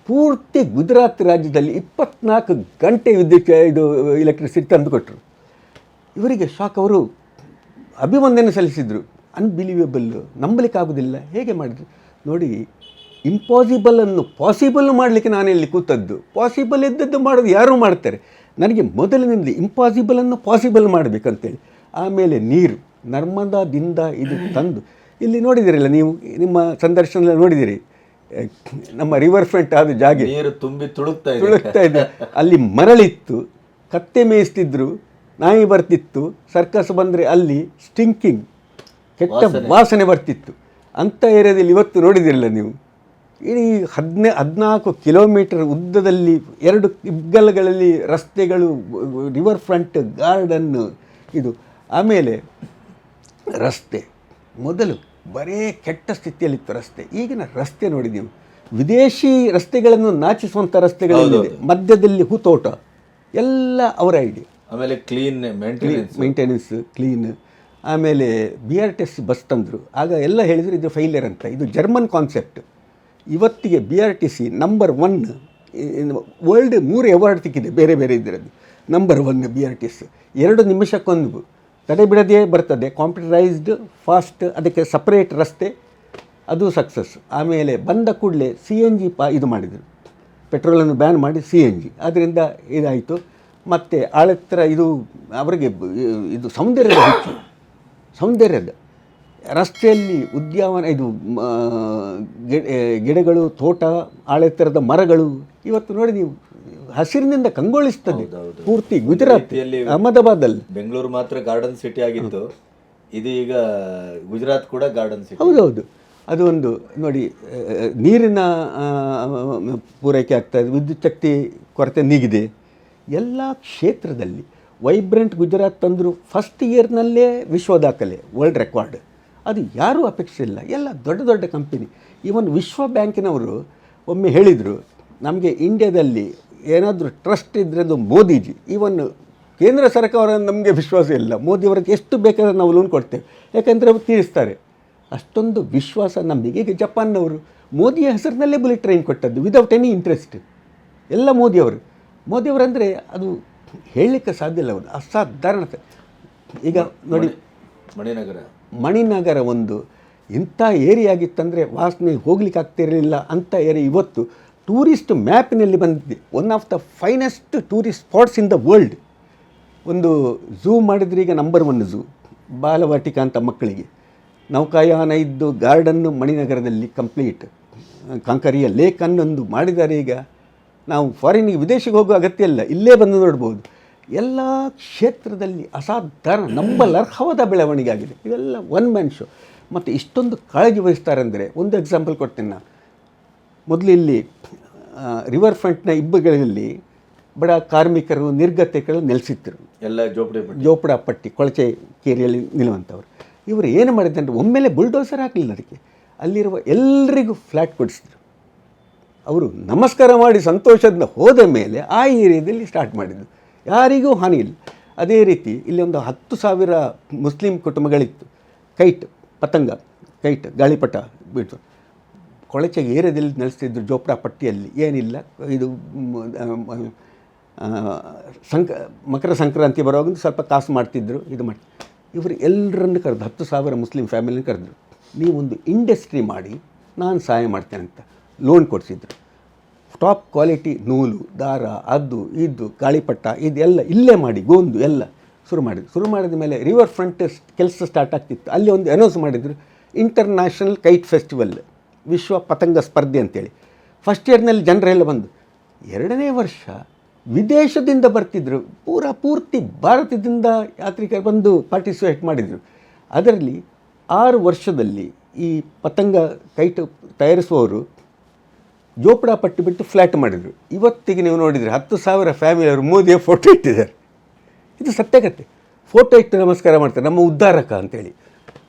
ಪೂರ್ತಿ ಗುಜರಾತ್ ರಾಜ್ಯದಲ್ಲಿ ಇಪ್ಪತ್ನಾಲ್ಕು ಗಂಟೆ ವಿದ್ಯುತ್ ಇದು ಎಲೆಕ್ಟ್ರಿಸಿಟಿ ತಂದುಕೊಟ್ರು. ಇವರಿಗೆ ಶಾಕ್ ಅವರು ಅಭಿವಂದನೆ ಸಲ್ಲಿಸಿದರು. ಅನ್ಬಿಲೀವೇಬಲ್ ನಂಬಲಿಕ್ಕಾಗೋದಿಲ್ಲ. ಹೇಗೆ ಮಾಡಿದ್ರು? ನೋಡಿ ಇಂಪಾಸಿಬಲನ್ನು ಪಾಸಿಬಲ್ ಮಾಡಲಿಕ್ಕೆ ನಾನು ಇಲ್ಲಿ ಕೂತದ್ದು. ಪಾಸಿಬಲ್ ಇದ್ದದ್ದು ಮಾಡೋದು ಯಾರೂ ಮಾಡ್ತಾರೆ? ನನಗೆ ಮೊದಲಿನಿಂದ ಇಂಪಾಸಿಬಲನ್ನು ಪಾಸಿಬಲ್ ಮಾಡಬೇಕಂತೇಳಿ. ಆಮೇಲೆ ನೀರು. ನರ್ಮದಾದಿಂದ ಇದು ತಂದು. ಇಲ್ಲಿ ನೋಡಿದಿರಲ್ಲ ನೀವು ನಿಮ್ಮ ಸಂದರ್ಶನದಲ್ಲಿ ನೋಡಿದಿರಿ. ನಮ್ಮ ರಿವರ್ ಫ್ರಂಟ್ ಆದ ಜಾಗ ನೀರು ತುಂಬಿ ತುಳುಕ್ತಾ ತುಳುಕ್ತಾ ಇದೆ. ಅಲ್ಲಿ ಮರಳಿತ್ತು. ಕತ್ತೆ ಮೇಯಿಸ್ತಿದ್ರು. ನಾಯಿ ಬರ್ತಿತ್ತು. ಸರ್ಕಸ್ ಬಂದರೆ ಅಲ್ಲಿ ಸ್ಟಿಂಕಿಂಗ್ ಕೆಟ್ಟ ವಾಸನೆ. ಬರ್ತಿತ್ತು. ಅಂಥ ಏರಿಯಾದಲ್ಲಿ ಇವತ್ತು ನೋಡಿದಿರಲ್ಲ ನೀವು? ಇಡೀ ಹದಿನ ಹದಿನಾಲ್ಕು ಕಿಲೋಮೀಟರ್ ಉದ್ದದಲ್ಲಿ ಎರಡು ಇಬ್ಗಲ್ಗಳಲ್ಲಿ ರಸ್ತೆಗಳು ರಿವರ್ ಫ್ರಂಟ್ ಗಾರ್ಡನ್ನು ಇದು. ಆಮೇಲೆ ರಸ್ತೆ. ಮೊದಲು ಬರೇ ಕೆಟ್ಟ ಸ್ಥಿತಿಯಲ್ಲಿತ್ತು ರಸ್ತೆ. ಈಗಿನ ರಸ್ತೆ ನೋಡಿ ನೀವು. ವಿದೇಶಿ ರಸ್ತೆಗಳನ್ನು ನಾಚಿಸುವಂಥ ರಸ್ತೆಗಳಲ್ಲಿ ಮಧ್ಯದಲ್ಲಿ ಹೂತೋಟ. ಎಲ್ಲ ಅವರ ಐಡಿಯಾ ಆಮೇಲೆ ಕ್ಲೀನ್ ಮೇಂಟೆನೆನ್ಸ್ ಮೇಂಟೆನೆನ್ಸ್ ಕ್ಲೀನ್ ಆಮೇಲೆ B R T S bus ತಂದರು. ಆಗ ಎಲ್ಲ ಹೇಳಿದರು ಇದು ಫೈಲಿಯರ್ ಅಂತ. ಇದು ಜರ್ಮನ್ ಕಾನ್ಸೆಪ್ಟ್ ಇವತ್ತಿಗೆ B R T C number one world ಮೂರು ಅವಾರ್ಡ್ ಸಿಕ್ಕಿದೆ, ಬೇರೆ ಬೇರೆ ಇದರದ್ದು number one B R T S. ಎರಡು ನಿಮಿಷಕ್ಕೊಂದು. ತಡೆ ಬಿಡದೇ ಬರ್ತದೆ. ಕಾಂಪ್ಯೂಟರೈಸ್ಡ್ ಫಾಸ್ಟ್ ಅದಕ್ಕೆ ಸಪ್ರೇಟ್ ರಸ್ತೆ, ಅದು ಸಕ್ಸಸ್ ಆಮೇಲೆ ಬಂದ ಕೂಡಲೇ ಸಿ ಎನ್ ಜಿ ಪಾ, ಇದು ಮಾಡಿದರು. ಪೆಟ್ರೋಲನ್ನು ಬ್ಯಾನ್ ಮಾಡಿ ಸಿ ಎನ್ ಜಿ ಅದರಿಂದ ಇದಾಯಿತು. ಮತ್ತು ಆಳತ್ರ ಇದು, ಅವರಿಗೆ ಇದು ಸೌಂದರ್ಯದ ಹುಚ್ಚು. ಸೌಂದರ್ಯದ ರಸ್ತೆಯಲ್ಲಿ ಉದ್ಯಾನವನ ಇದು ಗಿಡಗಳು ತೋಟ ಆಳೆತ್ತರದ ಮರಗಳು ಇವತ್ತು ನೋಡಿ ನೀವು ಹಸಿರಿನಿಂದ ಕಂಗೊಳಿಸ್ತದೆ. ಪೂರ್ತಿ ಗುಜರಾತ್ ಅಹಮದಾಬಾದ್ ಅಹಮದಾಬಾದಲ್ಲಿ ಬೆಂಗಳೂರು ಮಾತ್ರ ಗಾರ್ಡನ್ ಸಿಟಿ ಆಗಿತ್ತು. ಇದೀಗ ಗುಜರಾತ್ ಕೂಡ ಗಾರ್ಡನ್ ಸಿಟಿ. ಹೌದೌದು. ಅದು ಒಂದು ನೋಡಿ ನೀರಿನ ಪೂರೈಕೆ ಆಗ್ತಾ ಇದೆ. ವಿದ್ಯುತ್ ಶಕ್ತಿ ಕೊರತೆ ನೀಗಿದೆ. ಎಲ್ಲ ಕ್ಷೇತ್ರದಲ್ಲಿ ವೈಬ್ರೆಂಟ್ ಗುಜರಾತ್ ತಂದರು ಫಸ್ಟ್ ಇಯರ್ನಲ್ಲೇ ವಿಶ್ವ ದಾಖಲೆ ವರ್ಲ್ಡ್ ರೆಕಾರ್ಡ್ ಅದು ಯಾರೂ ಅಪೇಕ್ಷೆ ಇಲ್ಲ. ಎಲ್ಲ ದೊಡ್ಡ ದೊಡ್ಡ ಕಂಪನಿ ಈವನ್ ವಿಶ್ವ ಬ್ಯಾಂಕಿನವರು ಒಮ್ಮೆ ಹೇಳಿದರು, ನಮಗೆ ಇಂಡಿಯಾದಲ್ಲಿ ಏನಾದರೂ ಟ್ರಸ್ಟ್ ಇದ್ದರೆ ಅದು ಮೋದಿಜಿ. ಈವನ್ ಕೇಂದ್ರ ಸರ್ಕಾರ ನಮಗೆ ವಿಶ್ವಾಸ ಇಲ್ಲ. ಮೋದಿಯವರಿಗೆ ಎಷ್ಟು ಬೇಕಾದ್ರೆ ನಾವು ಲೋನ್ ಕೊಡ್ತೇವೆ. ಯಾಕಂದರೆ ಅವರು ತೀರಿಸ್ತಾರೆ. ಅಷ್ಟೊಂದು ವಿಶ್ವಾಸ ನಮಗೆ. ಈಗ ಜಪಾನ್ನವರು, ಮೋದಿಯ ಹೆಸರಿನಲ್ಲೇ ಬುಲೆಟ್ ಟ್ರೈನ್ ಕೊಟ್ಟದ್ದು ವಿದೌಟ್ ಎನಿ ಇಂಟ್ರೆಸ್ಟ್ ಎಲ್ಲ ಮೋದಿಯವರು. ಮೋದಿಯವರಂದರೆ ಅದು ಹೇಳಲಿಕ್ಕೆ ಸಾಧ್ಯ ಇಲ್ಲ ಅವರು ಅಸಾಧಾರಣತೆ. ಈಗ ನೋಡಿ ಮಣಿನಗರ. ಮಣಿನಗರ ಒಂದು ಇಂಥ ಏರಿಯಾಗಿತ್ತಂದರೆ ವಾಸನೆ ಹೋಗ್ಲಿಕ್ಕೆ ಆಗ್ತಿರಲಿಲ್ಲ ಅಂಥ ಏರಿಯಾ ಇವತ್ತು ಟೂರಿಸ್ಟ್ ಮ್ಯಾಪಿನಲ್ಲಿ ಬಂದಿದೆ. One of the finest tourist spots in the world ಒಂದು ಝೂ ಮಾಡಿದ್ರೆ ಈಗ ನಂಬರ್ ಒನ್ ಝೂ ಬಾಲವಾಟಿಕ ಅಂತ ಮಕ್ಕಳಿಗೆ. ನೌಕಾಯಾನ ಇದ್ದು ಗಾರ್ಡನ್ನು ಮಣಿನಗರದಲ್ಲಿ ಕಂಪ್ಲೀಟ್ ಕಂಕರಿಯ ಲೇಕ್ ಅನ್ನೊಂದು ಮಾಡಿದ್ದಾರೆ ಈಗ. ನಾವು ಫಾರಿನಿಗೆ ವಿದೇಶಕ್ಕೆ ಹೋಗೋ ಅಗತ್ಯ ಇಲ್ಲ ಇಲ್ಲೇ ಬಂದು ನೋಡ್ಬೋದು. ಎಲ್ಲ ಕ್ಷೇತ್ರದಲ್ಲಿ ಅಸಾಧಾರಣ ನಂಬಲರ್ಹವಾದ ಬೆಳವಣಿಗೆ ಆಗಿದೆ ಇವೆಲ್ಲ ಒನ್ ಮ್ಯಾನ್ ಶೋ ಮತ್ತು ಇಷ್ಟೊಂದು ಕಾಳಜಿ ವಹಿಸ್ತಾರೆ ಅಂದರೆ ಒಂದು ಎಕ್ಸಾಂಪಲ್ ಕೊಡ್ತೀನಿ ನಾನು ಮೊದಲು ಇಲ್ಲಿ ರಿವರ್ ಫ್ರಂಟ್ನ ಇಬ್ಬಗಳಲ್ಲಿ ಬಡ ಕಾರ್ಮಿಕರು ನಿರ್ಗತಿಕರು ನೆಲೆಸಿದ್ದರು ಎಲ್ಲ ಜೋಪಡಿ ಪಟ್ಟಿ ಜೋಪಡ ಪಟ್ಟಿ ಕೊಳಚೆ ಕೇರಿಯಲ್ಲಿ ನಿಲ್ಲುವಂಥವ್ರು. ಇವರು ಏನು ಮಾಡಿದಂದ್ರೆ ಒಮ್ಮೆಲೆ ಬುಲ್ಡೋಸರ್ ಹಾಕಲಿಲ್ಲ ಅದಕ್ಕೆ. ಅಲ್ಲಿರುವ ಎಲ್ಲರಿಗೂ ಫ್ಲ್ಯಾಟ್ ಕೊಡಿಸಿದ್ರು. ಅವರು ನಮಸ್ಕಾರ ಮಾಡಿ ಸಂತೋಷದಿಂದ ಹೋದ ಮೇಲೆ ಆ ಏರಿಯಾದಲ್ಲಿ ಸ್ಟಾರ್ಟ್ ಮಾಡಿದ್ದು ಯಾರಿಗೂ ಹಾನಿ ಇಲ್ಲ. ಅದೇ ರೀತಿ ಇಲ್ಲಿ ಒಂದು ಹತ್ತು ಸಾವಿರ ಮುಸ್ಲಿಂ ಕುಟುಂಬಗಳಿತ್ತು. ಕೈಟ್, ಪತಂಗ, ಕೈಟ್, ಗಾಳಿಪಟ ಬಿಟ್ಟು ಕೊಳಚೆ ಏರಿಯಾದಲ್ಲಿ ನಡೆಸ್ತಿದ್ರು ಜೋಪ್ರಾ ಪಟ್ಟಿಯಲ್ಲಿ. ಏನಿಲ್ಲ. ಇದು ಸಂಕ, ಮಕರ ಸಂಕ್ರಾಂತಿ ಬರುವಾಗ ಸ್ವಲ್ಪ ಕಾಸು ಮಾಡ್ತಿದ್ರು. ಇದು ಮಾಡಿ. ಇವರು ಎಲ್ಲರನ್ನು ಕರೆದು, ಹತ್ತು ಸಾವಿರ ಮುಸ್ಲಿಂ ಫ್ಯಾಮಿಲಿನ ಕರೆದ್ರು. ನೀವೊಂದು ಇಂಡಸ್ಟ್ರಿ ಮಾಡಿ, ನಾನು ಸಹಾಯ ಮಾಡ್ತೇನೆ ಅಂತ. ಲೋನ್ ಕೊಡಿಸಿದ್ರು. ಟಾಪ್ ಕ್ವಾಲಿಟಿ ನೂಲು, ದಾರ ಅದು ಇದು ಗಾಳಿಪಟ ಇದೆಲ್ಲ ಇಲ್ಲೇ ಮಾಡಿ, ಗೋಂದು ಎಲ್ಲ ಶುರು ಮಾಡಿದ್ರು. ಶುರು ಮಾಡಿದ ಮೇಲೆ ರಿವರ್ ಫ್ರಂಟ್ ಕೆಲಸ ಸ್ಟಾರ್ಟ್ ಆಗ್ತಿತ್ತು. ಅಲ್ಲಿ ಒಂದು ಅನೌನ್ಸ್ ಮಾಡಿದರು ಇಂಟರ್ನ್ಯಾಷನಲ್ ಕೈಟ್ ಫೆಸ್ಟಿವಲ್ ವಿಶ್ವ ಪತಂಗ ಸ್ಪರ್ಧೆ ಅಂತೇಳಿ. ಫಸ್ಟ್ ಇಯರ್ನಲ್ಲಿ ಜನರೆಲ್ಲ ಬಂದು, ಎರಡನೇ ವರ್ಷ ವಿದೇಶದಿಂದ ಬರ್ತಿದ್ದರು ಪೂರ ಪೂರ್ತಿ ಭಾರತದಿಂದ ಯಾತ್ರಿಕರು ಬಂದು ಪಾರ್ಟಿಸಿಪೇಟ್ ಮಾಡಿದರು. ಅದರಲ್ಲಿ ಆರು ವರ್ಷದಲ್ಲಿ ಈ ಪತಂಗ ಕೈಟ್ ತಯಾರಿಸುವವರು ಜೋಪಡ ಪಟ್ಟಿ ಬಿಟ್ಟು ಫ್ಲ್ಯಾಟ್ ಮಾಡಿದರು. ಇವತ್ತಿಗೆ ನೀವು ನೋಡಿದರೆ ಹತ್ತು ಸಾವಿರ ಫ್ಯಾಮಿಲಿಯವರು ಮೋದಿಯ ಫೋಟೋ ಇಟ್ಟಿದ್ದಾರೆ. ಇದು ಸತ್ಯಗತೆ. ಫೋಟೋ ಇಟ್ಟು ನಮಸ್ಕಾರ ಮಾಡ್ತಾರೆ. ನಮ್ಮ ಉದ್ಧಾರಕ ಅಂತೇಳಿ.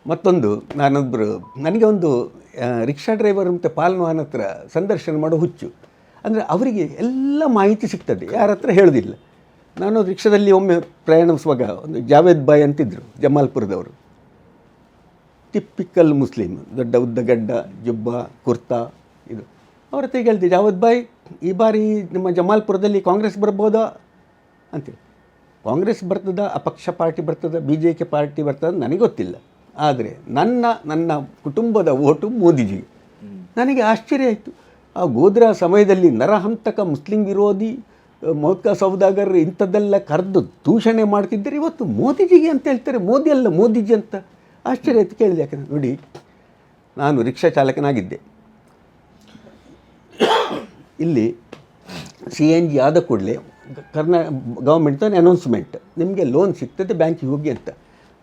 ಮತ್ತೊಂದು ನಾನೊಬ್ಬರು ನನಗೆ ಒಂದು ರಿಕ್ಷಾ ಡ್ರೈವರ್ ಮತ್ತು ಪಾಲ್ವಾನ್ ಹತ್ರ ಸಂದರ್ಶನ ಮಾಡೋ ಹುಚ್ಚು. ಅಂದರೆ ಅವರಿಗೆ ಎಲ್ಲ ಮಾಹಿತಿ ಸಿಗ್ತದೆ. ಯಾರ ಹತ್ರ ಹೇಳೋದಿಲ್ಲ. ನಾನು ರಿಕ್ಷಾದಲ್ಲಿ ಒಮ್ಮೆ ಪ್ರಯಾಣಿಸುವಾಗ ಒಂದು ಜಾವೇದ್ ಬಾಯ್ ಅಂತಿದ್ದರು ಜಮಾಲ್ಪುರದವರು. ಟಿಪ್ಪಿಕಲ್ ಮುಸ್ಲಿಮ್ ದೊಡ್ಡ ಉದ್ದಗಡ್ಡ ಜುಬ್ಬ, ಕುರ್ತಾ, ಇದು. ಅವ್ರ ಹತ್ರ ಹೇಳ್ದೆ ಜಾವದ್ ಬಾಯ್ ಈ ಬಾರಿ ನಿಮ್ಮ ಜಮಾಲ್ಪುರದಲ್ಲಿ ಕಾಂಗ್ರೆಸ್ ಬರ್ಬೋದಾ ಅಂತೇಳಿ ಕಾಂಗ್ರೆಸ್ ಬರ್ತದ, ಅಪಕ್ಷ ಪಾರ್ಟಿ ಬರ್ತದ ಬಿ ಜೆ ಕೆ ಪಾರ್ಟಿ ಬರ್ತದ ನನಗೆ ಗೊತ್ತಿಲ್ಲ. ಆದರೆ ನನ್ನ ನನ್ನ ಕುಟುಂಬದ ಓಟು ಮೋದಿಜಿಗೆ ನನಗೆ ಆಶ್ಚರ್ಯ ಆಯಿತು. ಆ ಗೋದ್ರಾ ಸಮಯದಲ್ಲಿ ನರಹಂತಕ ಮುಸ್ಲಿಂ ವಿರೋಧಿ ಮೌತ್ಕ ಸೌದಾಗರ್ ಇಂಥದ್ದೆಲ್ಲ ಕರೆದು ದೂಷಣೆ ಮಾಡ್ತಿದ್ದರೆ ಇವತ್ತು ಮೋದಿಜಿಗೆ ಅಂತ ಹೇಳ್ತಾರೆ. ಮೋದಿ ಅಲ್ಲ ಮೋದಿಜಿ ಅಂತ. ಆಶ್ಚರ್ಯ ಆಯ್ತು ಕೇಳಿದೆ ಯಾಕಂದ್ರೆ. ನೋಡಿ, ನಾನು ರಿಕ್ಷಾ ಚಾಲಕನಾಗಿದ್ದೆ. ಇಲ್ಲಿ ಸಿ ಎನ್ ಜಿ ಆದ ಕೂಡಲೇ ಕರ್ನಾ ಗೌರ್ಮೆಂಟ್ ಅನೌನ್ಸ್ಮೆಂಟ್ ನಿಮಗೆ ಲೋನ್ ಸಿಗ್ತದೆ ಬ್ಯಾಂಕಿಗೆ ಹೋಗಿ ಅಂತ.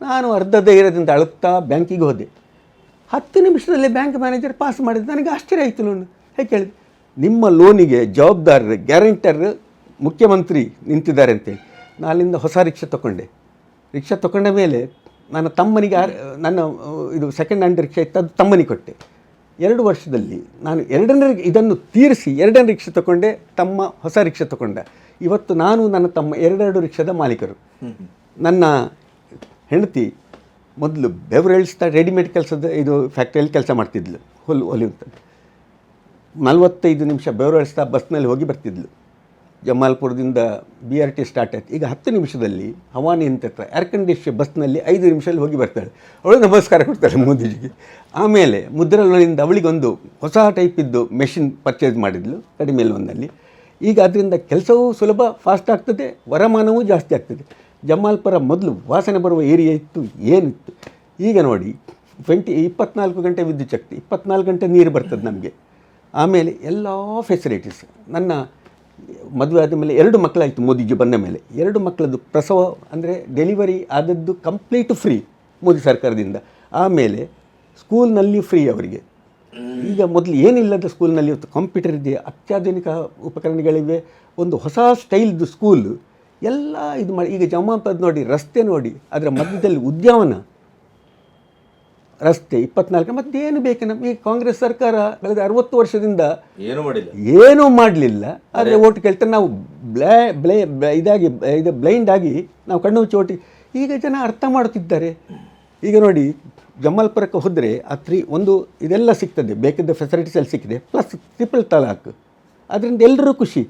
ನಾನು ಅರ್ಧ ಧೈರ್ಯದಿಂದ ಅಳುತ್ತಾ ಬ್ಯಾಂಕಿಗೆ ಹೋದೆ. ಹತ್ತು ನಿಮಿಷದಲ್ಲಿ ಬ್ಯಾಂಕ್ ಮ್ಯಾನೇಜರ್ ಪಾಸ್ ಮಾಡಿದ ನನಗೆ ಆಶ್ಚರ್ಯ ಆಯಿತು ಲೋನ್ ಹೇಗೆ ಕೇಳಿದೆ ನಿಮ್ಮ ಲೋನಿಗೆ ಜವಾಬ್ದಾರರು ಗ್ಯಾರಂಟರ್ ಮುಖ್ಯಮಂತ್ರಿ ನಿಂತಿದ್ದಾರೆ ಅಂತೇಳಿ ನಾನು ಅಲ್ಲಿಂದ ಹೊಸ ರಿಕ್ಷಾ ತಗೊಂಡೆ ರಿಕ್ಷಾ ತಗೊಂಡ ಮೇಲೆ ನನ್ನ ತಮ್ಮನಿಗೆ ನನ್ನ, ಇದು ಸೆಕೆಂಡ್ ಹ್ಯಾಂಡ್ ರಿಕ್ಷಾ ಇತ್ತು, ಅದು ತಮ್ಮನಿಗೆ ಕೊಟ್ಟೆ. ಎರಡು ವರ್ಷದಲ್ಲಿ ನಾನು ಎರಡನೇ ಇದನ್ನು ತೀರಿಸಿ ಎರಡನೇ ರಿಕ್ಷಾ ತಗೊಂಡೆ, ತಮ್ಮ ಹೊಸ ರಿಕ್ಷಾ ತಗೊಂಡೆ. ಇವತ್ತು ನಾನು ನನ್ನ ತಮ್ಮ ಎರಡೆರಡು ರಿಕ್ಷಾದ ಮಾಲೀಕರು. ನನ್ನ ಹೆಂಡತಿ ಮೊದಲು ಬೆವರೇಳ್ಸ್ತಾ ರೆಡಿಮೇಡ್ ಕೆಲಸದ, ಇದು ಫ್ಯಾಕ್ಟ್ರಿಯಲ್ಲಿ ಕೆಲಸ ಮಾಡ್ತಿದ್ಲು, ಹೊಲು ಹೊಲಿಯುವಂಥದ್ದು. ನಲವತ್ತೈದು ನಿಮಿಷ ಬೆವರೇಳ್ಸ್ತಾ ಬಸ್ನಲ್ಲಿ ಹೋಗಿ ಬರ್ತಿದ್ಲು. ಜಮಾಲ್ಪುರದಿಂದ ಬಿ ಆರ್ ಟಿ ಸ್ಟಾರ್ಟ್ ಆಯ್ತು. ಈಗ ಹತ್ತು ನಿಮಿಷದಲ್ಲಿ ಹವಾನಿ ಹತ್ರ ಏರ್ ಕಂಡೀಷನ್ ಬಸ್ನಲ್ಲಿ ಐದು ನಿಮಿಷದಲ್ಲಿ ಹೋಗಿ ಬರ್ತಾಳೆ. ಅವಳು ನಮಸ್ಕಾರ ಕೊಡ್ತಾಳೆ ಮೋದಿಜಿಗೆ. ಆಮೇಲೆ ಮುದ್ರಲೋನಿಂದ ಅವಳಿಗೊಂದು ಹೊಸ ಟೈಪಿದ್ದು ಮೆಷಿನ್ ಪರ್ಚೇಸ್ ಮಾಡಿದ್ಲು, ಕಡಿಮೆ ಲೋನ್ನಲ್ಲಿ ಈಗ ಅದರಿಂದ ಕೆಲಸವೂ ಸುಲಭ ಫಾಸ್ಟ್ ಆಗ್ತದೆ, ವರಮಾನವೂ ಜಾಸ್ತಿ ಆಗ್ತದೆ. ಜಮಾಲ್ಪುರ ಮೊದಲು ವಾಸನೆ ಬರುವ ಏರಿಯಾ ಇತ್ತು, ಏನಿತ್ತು? ಈಗ ನೋಡಿ ಟ್ವೆಂಟಿ ಇಪ್ಪತ್ನಾಲ್ಕು ಗಂಟೆ ವಿದ್ಯುಚ್ಛಕ್ತಿ ಇಪ್ಪತ್ನಾಲ್ಕು ಗಂಟೆ ನೀರು ಬರ್ತದೆ ನಮಗೆ. ಆಮೇಲೆ ಎಲ್ಲ ಫೆಸಿಲಿಟೀಸ್ ನನ್ನ ಮದುವೆ ಆದ ಮೇಲೆ ಎರಡು ಮಕ್ಕಳಾಯಿತು ಮೋದಿಜಿ ಬಂದ ಮೇಲೆ. ಎರಡು ಮಕ್ಕಳದ್ದು ಪ್ರಸವ ಅಂದರೆ ಡೆಲಿವರಿ ಆದದ್ದು ಕಂಪ್ಲೀಟ್ ಫ್ರೀ ಮೋದಿ ಸರ್ಕಾರದಿಂದ. ಆಮೇಲೆ ಸ್ಕೂಲ್ನಲ್ಲಿ ಫ್ರೀ ಅವರಿಗೆ. ಈಗ ಮೊದಲು ಏನಿಲ್ಲದ ಸ್ಕೂಲ್ನಲ್ಲಿ ಕಂಪ್ಯೂಟರ್ ಇದೆ, ಅತ್ಯಾಧುನಿಕ ಉಪಕರಣಗಳಿವೆ, ಒಂದು ಹೊಸ ಸ್ಟೈಲ್ದು ಸ್ಕೂಲ್ ಎಲ್ಲ ಇದು ಮಾಡಿ, ಈಗ ಜಮಾಪದ್ ನೋಡಿ, ರಸ್ತೆ ನೋಡಿ, ಅದರ ಮಧ್ಯದಲ್ಲಿ ಉದ್ಯಾನವನ ರಸ್ತೆ ಇಪ್ಪತ್ನಾಲ್ಕು ಮತ್ತೆ ಏನು ಬೇಕು ಈ ಕಾಂಗ್ರೆಸ್ ಸರ್ಕಾರ ಕಳೆದ ಅರವತ್ತು ವರ್ಷದಿಂದ ಏನು ಮಾಡಿಲ್ಲ. ಏನೂ ಮಾಡಲಿಲ್ಲ. ಆದರೆ ಓಟ್ ಕೇಳ್ತಾರೆ. ನಾವು ಬ್ಲೇ ಬ್ಲೇ ಇದಾಗಿ ಇದು ಬ್ಲೈಂಡ್ ಆಗಿ ನಾವು ಕಣ್ಣು ಮುಚ್ಚಿ ಓಟಿ ಈಗ ಜನ ಅರ್ಥ ಮಾಡುತ್ತಿದ್ದಾರೆ. ಈಗ ನೋಡಿ ಜಮ್ಮಲ್ಪುರಕ್ಕೆ ಹೋದರೆ ಆ ತ್ರೀ ಒಂದು ಇದೆಲ್ಲ ಸಿಗ್ತದೆ. ಬೇಕಿದ್ದ ಫೆಸಿಲಿಟೀಸ್ ಎಲ್ಲ ಸಿಕ್ಕಿದೆ. ಪ್ಲಸ್ ಟ್ರಿಪಲ್ ತಲಾಕ್ ಅದರಿಂದ ಎಲ್ಲರೂ ಖುಷಿ.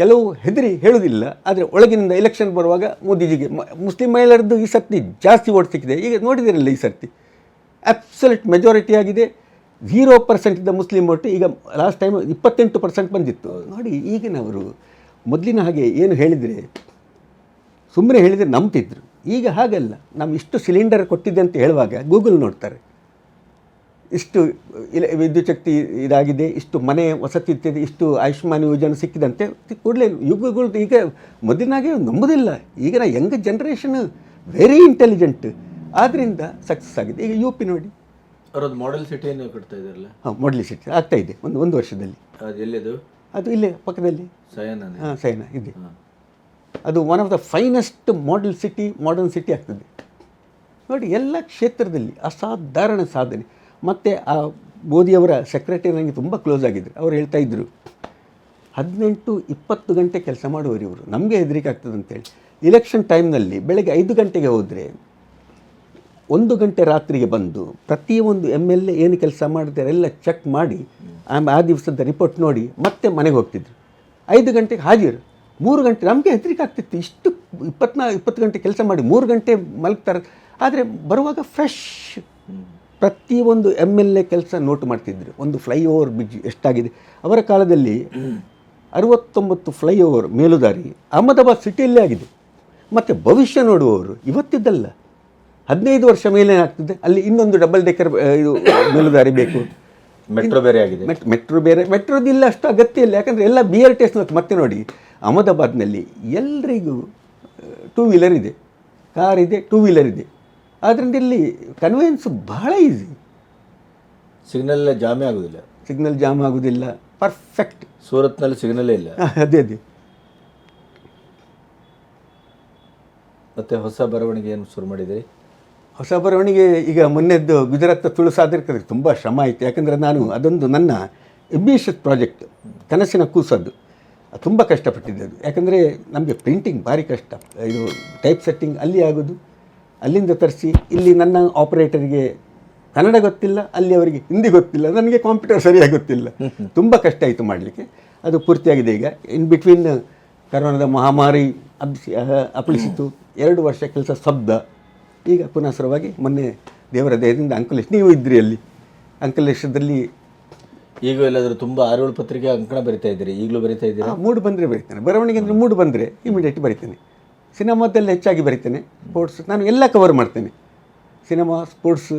ಕೆಲವು ಹೆದರಿ ಹೇಳುವುದಿಲ್ಲ ಆದರೆ ಒಳಗಿನಿಂದ ಎಲೆಕ್ಷನ್ ಬರುವಾಗ ಮೋದಿಜಿಗೆ ಮುಸ್ಲಿಂ ಮಹಿಳೆಯರದ್ದು ಈ ಸರ್ತಿ ಜಾಸ್ತಿ ಓಟ್ ಸಿಕ್ಕಿದೆ. ಈಗ ನೋಡಿದಿರಲ್ಲ ಈ ಸರ್ತಿ? ಅಬ್ಸಲ್ಯೂಟ್ ಮೆಜಾರಿಟಿ ಆಗಿದೆ. ಝೀರೋ ಪರ್ಸೆಂಟ್ ಇದ್ದ ಮುಸ್ಲಿಂ ಒಟ್ಟು ಈಗ ಲಾಸ್ಟ್ ಟೈಮ್ ಇಪ್ಪತ್ತೆಂಟು ಪರ್ಸೆಂಟ್ ಬಂದಿತ್ತು. ನೋಡಿ ಈಗಿನವರು ಮೊದಲಿನ ಹಾಗೆ ಏನು ಹೇಳಿದರೆ ಸುಮ್ಮನೆ ಹೇಳಿದರೆ ನಂಬ್ತಿದ್ರು. ಈಗ ಹಾಗಲ್ಲ. ನಾವು ಇಷ್ಟು ಸಿಲಿಂಡರ್ ಕೊಟ್ಟಿದ್ದೆ ಅಂತ ಹೇಳುವಾಗ ಗೂಗಲ್ ನೋಡ್ತಾರೆ. ಇಷ್ಟು ಇಲ್ಲ ವಿದ್ಯುತ್ ಶಕ್ತಿ ಇದಾಗಿದೆ, ಇಷ್ಟು ಮನೆ ವಸತಿ ಇಷ್ಟು ಆಯುಷ್ಮಾನ್ ಯೋಜನೆ ಸಿಕ್ಕಿದಂತೆ ಕೂಡಲೇ ಯುಗಗಳು ಈಗ ಮೊದಲಿನಾಗೆ ನಂಬುದಿಲ್ಲ. ಈಗಿನ ಯಂಗ್ ಜನ್ರೇಷನ್ ವೆರಿ ಇಂಟೆಲಿಜೆಂಟ್ ಆದ್ದರಿಂದ ಸಕ್ಸಸ್ ಆಗಿದೆ. ಈಗ ಯು ಪಿ ನೋಡಿ. ಅವರದ್ದು ಮಾಡೆಲ್ ಸಿಟಿಯನ್ನು ಕಟ್ತಾ ಇದ್ದಾರಲ್ಲ ಹಾಂ ಮಾಡೆಲ್ ಸಿಟಿ ಆಗ್ತಾ ಇದೆ. ಒಂದು ಒಂದು ವರ್ಷದಲ್ಲಿ. ಅದು ಎಲ್ಲಿದು? ಅದು ಇಲ್ಲೇ ಪಕ್ಕದಲ್ಲಿ. ಸಯನ ಹಾಂ ಸೈನಾ ಇದೆ. ಅದು one of the finest model city modern city ಆಗ್ತದೆ. ನೋಡಿ ಎಲ್ಲ ಕ್ಷೇತ್ರದಲ್ಲಿ ಅಸಾಧಾರಣ ಸಾಧನೆ. ಮತ್ತು ಆ ಮೋದಿಯವರ ಸೆಕ್ರೆಟರಿ ನನಗೆ ತುಂಬ ಕ್ಲೋಸ್ ಆಗಿದ್ದರು ಅವ್ರು ಹೇಳ್ತಾ ಇದ್ದರು ಹದಿನೆಂಟು ಇಪ್ಪತ್ತು ಗಂಟೆ ಕೆಲಸ ಮಾಡುವವರು ಇವರು. ನಮಗೆ ಹೆದರಿಕೆ ಆಗ್ತದೆ ಅಂತೇಳಿ. ಇಲೆಕ್ಷನ್ ಟೈಮ್ನಲ್ಲಿ ಬೆಳಗ್ಗೆ ಐದು ಗಂಟೆಗೆ ಹೋದರೆ ಒಂದು ಗಂಟೆ ರಾತ್ರಿಗೆ ಬಂದು ಪ್ರತಿಯೊಂದು ಎಂ ಎಲ್ ಎ ಏನು ಕೆಲಸ ಮಾಡಿದ್ದಾರೆ ಎಲ್ಲ ಚೆಕ್ ಮಾಡಿ ಆಮೇಲೆ ಆ ದಿವಸದ ರಿಪೋರ್ಟ್ ನೋಡಿ ಮತ್ತೆ ಮನೆಗೆ ಹೋಗ್ತಿದ್ರು. ಐದು ಗಂಟೆಗೆ ಹಾಜರು. ಮೂರು ಗಂಟೆ ನಮಗೆ ಹೆದರಿಕೆ ಆಗ್ತಿತ್ತು. ಇಷ್ಟು ಇಪ್ಪತ್ನಾ ಇಪ್ಪತ್ತು ಗಂಟೆ ಕೆಲಸ ಮಾಡಿ ಮೂರು ಗಂಟೆ ಮಲಗ್ತಾರೆ. ಆದರೆ ಬರುವಾಗ ಫ್ರೆಶ್ ಪ್ರತಿಯೊಂದು ಎಂ ಎಲ್ ಎ ಕೆಲಸ ನೋಟ್ ಮಾಡ್ತಿದ್ರು. ಒಂದು ಫ್ಲೈಓವರ್ ಬ್ರಿಡ್ಜ್ ಎಷ್ಟಾಗಿದೆ. ಅವರ ಕಾಲದಲ್ಲಿ ಅರವತ್ತೊಂಬತ್ತು ಫ್ಲೈಓವರ್ ಮೇಲುದಾರಿ ಅಹಮದಾಬಾದ್ ಸಿಟಿಯಲ್ಲೇ ಆಗಿದೆ. ಮತ್ತು ಭವಿಷ್ಯ ನೋಡುವವರು ಇವತ್ತಿದ್ದಲ್ಲ. ಹದಿನೈದು ವರ್ಷ ಮೇಲೆ ಆಗ್ತದೆ ಅಲ್ಲಿ ಇನ್ನೊಂದು ಡಬಲ್ ಡೆಕರ್ ಇದು ಮೇಲುದಾರಿ ಬೇಕು. ಮೆಟ್ರೋ ಬೇರೆ ಆಗಿದೆ. ಮೆಟ್ ಮೆಟ್ರೋ ಬೇರೆ ಮೆಟ್ರೋದಿಲ್ಲ ಅಷ್ಟು ಅಗತ್ಯ ಇಲ್ಲ. ಯಾಕಂದರೆ ಎಲ್ಲ ಬಿ ಆರ್ ಟಿ ಮತ್ತೆ ನೋಡಿ ಅಹಮದಾಬಾದ್ನಲ್ಲಿ ಎಲ್ಲರಿಗೂ ಟೂ ವೀಲರ್ ಇದೆ. ಕಾರ್ ಇದೆ ಟೂ ವೀಲರ್ ಇದೆ. ಆದ್ದರಿಂದ ಇಲ್ಲಿ ಕನ್ವೆನ್ಸ್ ಬಹಳ ಈಸಿ ಸಿಗ್ನಲ್ ಜಾಮೆ ಆಗೋದಿಲ್ಲ. ಸಿಗ್ನಲ್ ಜಾಮ್ ಆಗೋದಿಲ್ಲ. ಪರ್ಫೆಕ್ಟ್ ಸೂರತ್ನಲ್ಲಿ ಸಿಗ್ನಲ್ಲೇ ಇಲ್ಲ. ಅದೇ ಅದೇ. ಮತ್ತೆ ಹೊಸ ಬರವಣಿಗೆ ಏನು ಶುರು ಮಾಡಿದಿರಿ? ಹೊಸ ಬರವಣಿಗೆ ಈಗ ಮೊನ್ನೆದ್ದು ಗುಜರಾತ್ ತುಳುಸಾದಿರ್ತದೆ ತುಂಬ ಶ್ರಮ ಆಯಿತು. ಯಾಕಂದರೆ ನಾನು ಅದೊಂದು ನನ್ನ ಎಂಬಿಷಸ್ ಪ್ರಾಜೆಕ್ಟ್ ಕನಸಿನ ಕೂಸದ್ದು. ತುಂಬ ಕಷ್ಟಪಟ್ಟಿದ್ದೆ ಅದು. ಯಾಕಂದರೆ ನಮಗೆ ಪ್ರಿಂಟಿಂಗ್ ಭಾರಿ ಕಷ್ಟ. ಇದು ಟೈಪ್ ಸೆಟ್ಟಿಂಗ್ ಅಲ್ಲಿ ಆಗೋದು, ಅಲ್ಲಿಂದ ತರಿಸಿ, ಇಲ್ಲಿ ನನ್ನ ಆಪರೇಟರ್ಗೆ ಕನ್ನಡ ಗೊತ್ತಿಲ್ಲ, ಅಲ್ಲಿ ಅವರಿಗೆ ಹಿಂದಿ ಗೊತ್ತಿಲ್ಲ, ನನಗೆ ಕಾಂಪ್ಯೂಟರ್ ಸರಿಯಾಗಿ ಗೊತ್ತಿಲ್ಲ. ತುಂಬ ಕಷ್ಟ ಆಯಿತು ಮಾಡಲಿಕ್ಕೆ. ಅದು ಪೂರ್ತಿಯಾಗಿದೆ ಈಗ. ಇನ್ ಬಿಟ್ವೀನ್ ಕರೋನಾದ ಮಹಾಮಾರಿ ಅಬ್ಸಿ ಅಪ್ಪಳಿಸಿತು ಎರಡು ವರ್ಷ ಕೆಲಸ ಶಬ್ದ ಈಗ ಪುನಃ ಸರವಾಗಿ ಮೊನ್ನೆ ದೇವರ ದೇಹದಿಂದ ಅಂಕಲೇಶ್ ನೀವು ಇದ್ರಿ ಅಲ್ಲಿ. ಅಂಕಲೇಶದಲ್ಲಿ ಈಗ ಎಲ್ಲಾದರೂ ತುಂಬ ಆರೋಳು ಪತ್ರಿಕೆ ಅಂಕಣ ಬರಿತಾ ಇದ್ದೀರಿ ಈಗಲೂ ಬರಿತಾ ಇದ್ದೀರಿ? ಮೂಡ್ ಬಂದರೆ ಬರಿತೇನೆ. ಬರವಣಿಗೆ ಅಂದರೆ ಮೂಡ್ ಬಂದರೆ ಇಮಿಡಿಯೇಟ್ ಬರಿತೇನೆ. ಸಿನಿಮಾದಲ್ಲಿ ಹೆಚ್ಚಾಗಿ ಬರಿತೇನೆ. ಸ್ಪೋರ್ಟ್ಸ್ ನಾನು ಎಲ್ಲ ಕವರ್ ಮಾಡ್ತೇನೆ. ಸಿನಿಮಾ ಸ್ಪೋರ್ಟ್ಸ್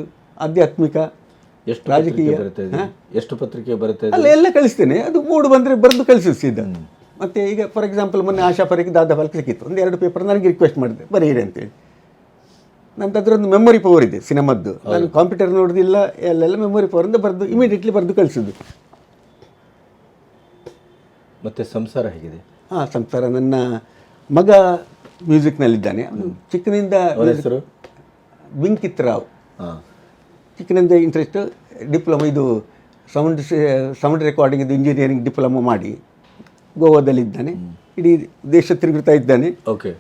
ಆಧ್ಯಾತ್ಮಿಕ ಎಷ್ಟು ರಾಜಕೀಯ ಎಷ್ಟು ಪತ್ರಿಕೆ ಬರುತ್ತೆ ಅಲ್ಲ ಎಲ್ಲ ಕಳಿಸ್ತೇನೆ. ಅದು ಮೂಡ್ ಬಂದರೆ ಬರೆದು ಕಳಿಸಿ ಸೀದಾ. ಮತ್ತು ಈಗ ಫಾರ್ ಎಕ್ಸಾಂಪಲ್ ಮೊನ್ನೆ ಆಶಾ ಪರೀಕ್ಷೆ ದಾದಾ ಫಲಕ್ಕೆ ಸಿಕ್ಕಿತ್ತು. ಒಂದು ಎರಡು ಪೇಪರ್ ನನಗೆ ರಿಕ್ವೆಸ್ಟ್ ಮಾಡಿದೆ. ಬರೀರಿ ಅಂತೇಳಿ. ನಂದು ಅದರೊಂದು ಮೆಮೊರಿ ಪವರ್ ಇದೆ ಸಿನಿಮಾದ್ದು. ನಾನು ಕಾಂಪ್ಯೂಟರ್ ನೋಡೋದಿಲ್ಲ ಎಲ್ಲೆಲ್ಲ ಮೆಮೊರಿ ಪವರಿಂದ ಬರೆದು ಇಮಿಡಿಯೇಟ್ಲಿ ಬರೆದು ಕಳಿಸೋದು. ಮತ್ತೆ ಸಂಸಾರ ಹೇಗಿದೆ? ಹಾಂ ಸಂಸಾರ. ನನ್ನ ಮಗ ಮ್ಯೂಸಿಕ್ನಲ್ಲಿದ್ದಾನೆ ಅವನು ಚಿಕ್ಕನಿಂದ ಹೆಸರು? ಬಿಂಕಿತ್ ರಾವ್ ಚಿಕ್ಕನಿಂದ ಇಂಟ್ರೆಸ್ಟ್ ಡಿಪ್ಲೊಮಾ ಇದು ಸೌಂಡ್ ಸೌಂಡ್ ರೆಕಾರ್ಡಿಂಗ್ ಇದು ಇಂಜಿನಿಯರಿಂಗ್ ಡಿಪ್ಲೊಮಾ ಮಾಡಿ ಗೋವಾದಲ್ಲಿದ್ದಾನೆ. ಇಡೀ ದೇಶ ತಿರುಗುತ್ತಾ ಇದ್ದಾನೆ. ಓಕೆ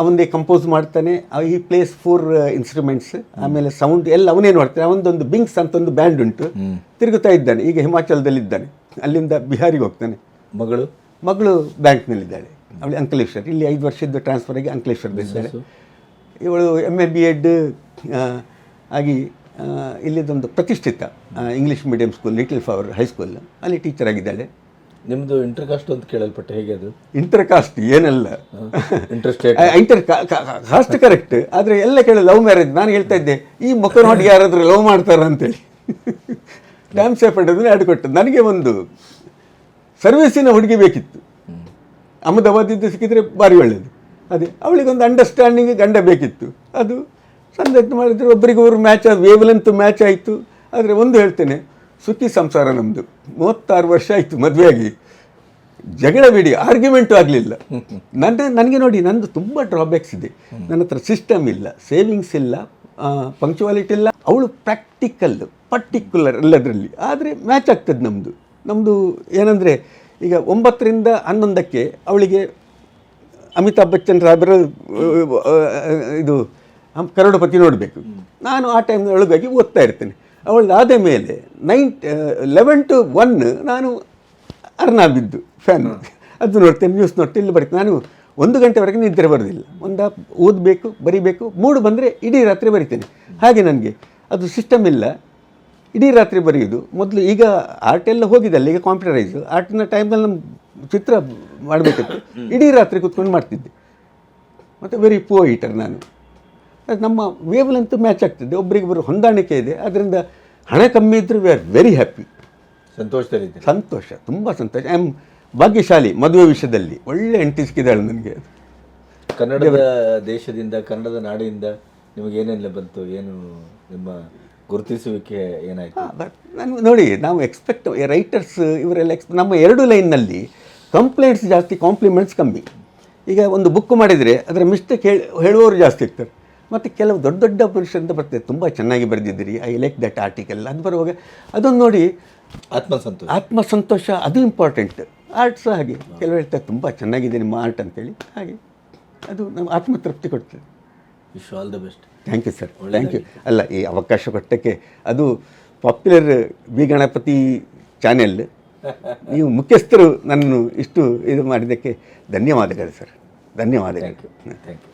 ಅವನದೇ ಕಂಪೋಸ್ ಮಾಡ್ತಾನೆ. ಈ ಪ್ಲೇಸ್ ಫೋರ್ ಇನ್ಸ್ಟ್ರೂಮೆಂಟ್ಸ್ ಆಮೇಲೆ ಸೌಂಡ್ ಎಲ್ಲ ಅವನೇನು ಮಾಡ್ತಾನೆ ಅವನದೊಂದು ಬಿಂಗ್ಸ್ ಅಂತ ಒಂದು ಬ್ಯಾಂಡ್ ಉಂಟು ತಿರುಗುತ್ತಾ ಇದ್ದಾನೆ. ಈಗ ಹಿಮಾಚಲದಲ್ಲಿದ್ದಾನೆ ಅಲ್ಲಿಂದ ಬಿಹಾರಿಗೆ ಹೋಗ್ತಾನೆ. ಮಗಳು? ಮಗಳು ಬ್ಯಾಂಕ್ನಲ್ಲಿದ್ದಾಳೆ. ಅವಳು ಅಂಕಲೇಶ್ವರ್. ಇಲ್ಲಿ ಐದು ವರ್ಷದ ಟ್ರಾನ್ಸ್ಫರ್ ಆಗಿ ಅಂಕಲೇಶ್ವರದಲ್ಲಿದ್ದಾಳೆ ಇವಳು ಎಂ ಎ ಬಿ ಎಡ್ ಆಗಿ ಇಲ್ಲಿದೊಂದು ಪ್ರತಿಷ್ಠಿತ English medium school little flower high school ಅಲ್ಲಿ ಟೀಚರ್ ಆಗಿದ್ದಾಳೆ. ನಿಮ್ದು ಇಂಟರ್ ಕಾಸ್ಟ್ ಅಂತ ಕೇಳಲ್ಪಟ್ಟೆ ಹೇಗೆ ಅದು? ಇಂಟರ್ ಕಾಸ್ಟ್ ಏನಲ್ಲ ಇಂಟ್ರೆಸ್ಟ್ ಇಂಟರ್ ಕಾಸ್ಟ್ ಕರೆಕ್ಟ್ ಆದರೆ ಎಲ್ಲ ಕೇಳಿ ಲವ್ ಮ್ಯಾರೇಜ್ ನಾನು ಹೇಳ್ತಾ ಇದ್ದೆ ಈ ಮಕ್ಕ ನೋಡಿ ಯಾರಾದರೂ ಲವ್ ಮಾಡ್ತಾರ ಅಂತೇಳಿ ಡ್ಯಾಮ್ ಸೇಫ್ ಅಂದರೆ ಆಡ್ ಕೊಟ್ಟದ್ದು ನನಗೆ ಒಂದು ಸರ್ವಿಸಿನ ಹುಡುಗಿ ಬೇಕಿತ್ತು. ಅಹಮದಾಬಾದಿದ್ದು ಸಿಕ್ಕಿದ್ರೆ ಭಾರಿ ಒಳ್ಳೆಯದು ಅದೇ ಅವಳಿಗೊಂದು ಅಂಡರ್ಸ್ಟ್ಯಾಂಡಿಂಗ್ ಗಂಡ ಬೇಕಿತ್ತು. ಅದು ಸಂದರ್ಭ ಮಾಡಿದರೆ ಒಬ್ಬರಿಗೊಬ್ಬರು ಮ್ಯಾಚ್ ವೇವ್ಲೆಂತ್ ಮ್ಯಾಚ್ ಆಯಿತು. ಆದರೆ ಒಂದು ಹೇಳ್ತೇನೆ ಸುಖಿ ಸಂಸಾರ ನಮ್ಮದು ಮೂವತ್ತಾರು ವರ್ಷ ಆಯಿತು ಮದುವೆಯಾಗಿ. ಜಗಳ ಬಿಡಿ ಆರ್ಗ್ಯುಮೆಂಟು ಆಗಲಿಲ್ಲ. ನನ್ನ, ನನಗೆ ನೋಡಿ, ನಂದು ತುಂಬ ಡ್ರಾಬ್ಯಾಕ್ಸ್ ಇದೆ. ನನ್ನ ಹತ್ರ ಸಿಸ್ಟಮ್ ಇಲ್ಲ ಸೇವಿಂಗ್ಸ್ ಇಲ್ಲ ಪಂಕ್ಚುವಾಲಿಟಿ ಇಲ್ಲ. ಅವಳು ಪ್ರಾಕ್ಟಿಕಲ್ ಪರ್ಟಿಕ್ಯುಲರ್ ಎಲ್ಲದರಲ್ಲಿ. ಆದರೆ ಮ್ಯಾಚ್ ಆಗ್ತದೆ ನಮ್ಮದು ನಮ್ಮದು ಏನಂದರೆ, ಈಗ ಒಂಬತ್ತರಿಂದ ಹನ್ನೊಂದಕ್ಕೆ ಅವಳಿಗೆ ಅಮಿತಾಬ್ ಬಚ್ಚನ್ ಸಾಹೇಬರ ಇದು ಕರಡುಪತಿ ನೋಡಬೇಕು. ನಾನು ಆ ಟೈಮ್ ಒಳಗಾಗಿ ಓದ್ತಾ ಇರ್ತೇನೆ. ಅವಳದಾದ ಮೇಲೆ ನೈನ್ ಲೆವೆನ್ ಟು ಒನ್ ನಾನು ಅರ್ನಾ ಬಿದ್ದು ಫ್ಯಾನ್ ಅದು ನೋಡ್ತೇನೆ ನ್ಯೂಸ್ ನೋಡ್ತೇನೆ ಇಲ್ಲಿ ಬರ್ತೇನೆ. ನಾನು ಒಂದು ಗಂಟೆವರೆಗೆ ನಿದ್ರೆ ಬರೋದಿಲ್ಲ. ಒಂದು ಓದಬೇಕು ಬರಿಬೇಕು ಮೂಡು ಬಂದರೆ ಇಡೀ ರಾತ್ರಿ ಬರಿತೇನೆ. ಹಾಗೆ ನನಗೆ. ಅದು ಸಿಸ್ಟಮ್ ಇಲ್ಲ. ಇಡೀ ರಾತ್ರಿ ಬರೆಯೋದು. ಮೊದಲು ಈಗ ಆರ್ಟ್ ಎಲ್ಲ ಹೋಗಿದ್ದಲ್ಲ ಈಗ ಕಾಂಪ್ಯೂಟರೈಸು ಆರ್ಟಿನ ಟೈಮಲ್ಲಿ ನಮ್ಮ ಚಿತ್ರ ಮಾಡಬೇಕಿತ್ತು. ಇಡೀ ರಾತ್ರಿ ಕೂತ್ಕೊಂಡು ಮಾಡ್ತಿದ್ದೆ. ಮತ್ತು ವೆರಿ ಪೋ ಈಟರ್ ನಾನು. ನಮ್ಮ ವೇವ್ಲೆಂತ್ ಮ್ಯಾಚ್ ಆಗ್ತದೆ. ಒಬ್ಬರಿಗೊಬ್ಬರು ಹೊಂದಾಣಿಕೆ ಇದೆ. ಅದರಿಂದ ಹಣ ಕಮ್ಮಿ ಇದ್ದರೂ ವಿ ಆರ್ ವೆರಿ ಹ್ಯಾಪಿ ಸಂತೋಷದಲ್ಲಿ ಸಂತೋಷ ತುಂಬ ಸಂತೋಷ. ಐ ಆಮ್ ಭಾಗ್ಯಶಾಲಿ ಮದುವೆ ವಿಷಯದಲ್ಲಿ. ಒಳ್ಳೆ ಹೆಂಡತಿ ಸಿಕ್ಕಿದ್ದಾಳೆ ನನಗೆ. ಕನ್ನಡದ ದೇಶದಿಂದ ಕನ್ನಡದ ನಾಡಿನಿಂದ ನಿಮಗೆ ಏನೆಲ್ಲ ಬಂತು? ಏನು ನಿಮ್ಮ ಗುರುತಿಸುವಿಕೆ ಏನಾಯಿತು? ಬಟ್ ನಾನು ನೋಡಿ ನಾವು ಎಕ್ಸ್ಪೆಕ್ಟ್ ರೈಟರ್ಸ್ ಇವರೆಲ್ಲ ಎಕ್ಸ್ ನಮ್ಮ ಎರಡು ಲೈನ್ನಲ್ಲಿ ಕಂಪ್ಲೇಂಟ್ಸ್ ಜಾಸ್ತಿ ಕಾಂಪ್ಲಿಮೆಂಟ್ಸ್ ಕಮ್ಮಿ. ಈಗ ಒಂದು ಬುಕ್ ಮಾಡಿದರೆ ಅದರ ಮಿಸ್ಟೇಕ್ ಹೇಳಿ ಹೇಳುವವರು ಜಾಸ್ತಿ ಇರ್ತಾರೆ. ಮತ್ತು ಕೆಲವು ದೊಡ್ಡ ದೊಡ್ಡ ಮನುಷ್ಯರಿಂದ ಬರ್ತದೆ. ತುಂಬ ಚೆನ್ನಾಗಿ ಬರೆದಿದ್ದೀರಿ. ಐ ಲೈಕ್ ದಟ್ ಆರ್ಟಿಕಲ್ ಅದು ಬರುವಾಗ ಅದೊಂದು ನೋಡಿ ಆತ್ಮಸಂತೋಷ. ಆತ್ಮಸಂತೋಷ ಅದು ಇಂಪಾರ್ಟೆಂಟ್ ಆರ್ಟ್ ಸಹ ಹಾಗೆ. ಕೆಲವು ಹೇಳ್ತಾರೆ ತುಂಬ ಚೆನ್ನಾಗಿದೆ ನಿಮ್ಮ ಆರ್ಟ್ ಅಂತೇಳಿ. ಹಾಗೆ. ಅದು ನಮ್ಮ ಆತ್ಮತೃಪ್ತಿ ಕೊಡ್ತದೆ. Wish all the best thank you sir thank you ಅಲ್ಲ ಈ ಅವಕಾಶ ಕೊಟ್ಟಕ್ಕೆ ಅದು ಪಾಪ್ಯುಲರ್ ಬಿ ಗಣಪತಿ ಚಾನೆಲ್ ನೀವು ಮುಖ್ಯಸ್ಥರು ನನ್ನನ್ನು ಇಷ್ಟು ಇದು ಮಾಡಿದ್ದಕ್ಕೆ ಧನ್ಯವಾದಗಳು ಸರ್ ಧನ್ಯವಾದಗಳು. Thank you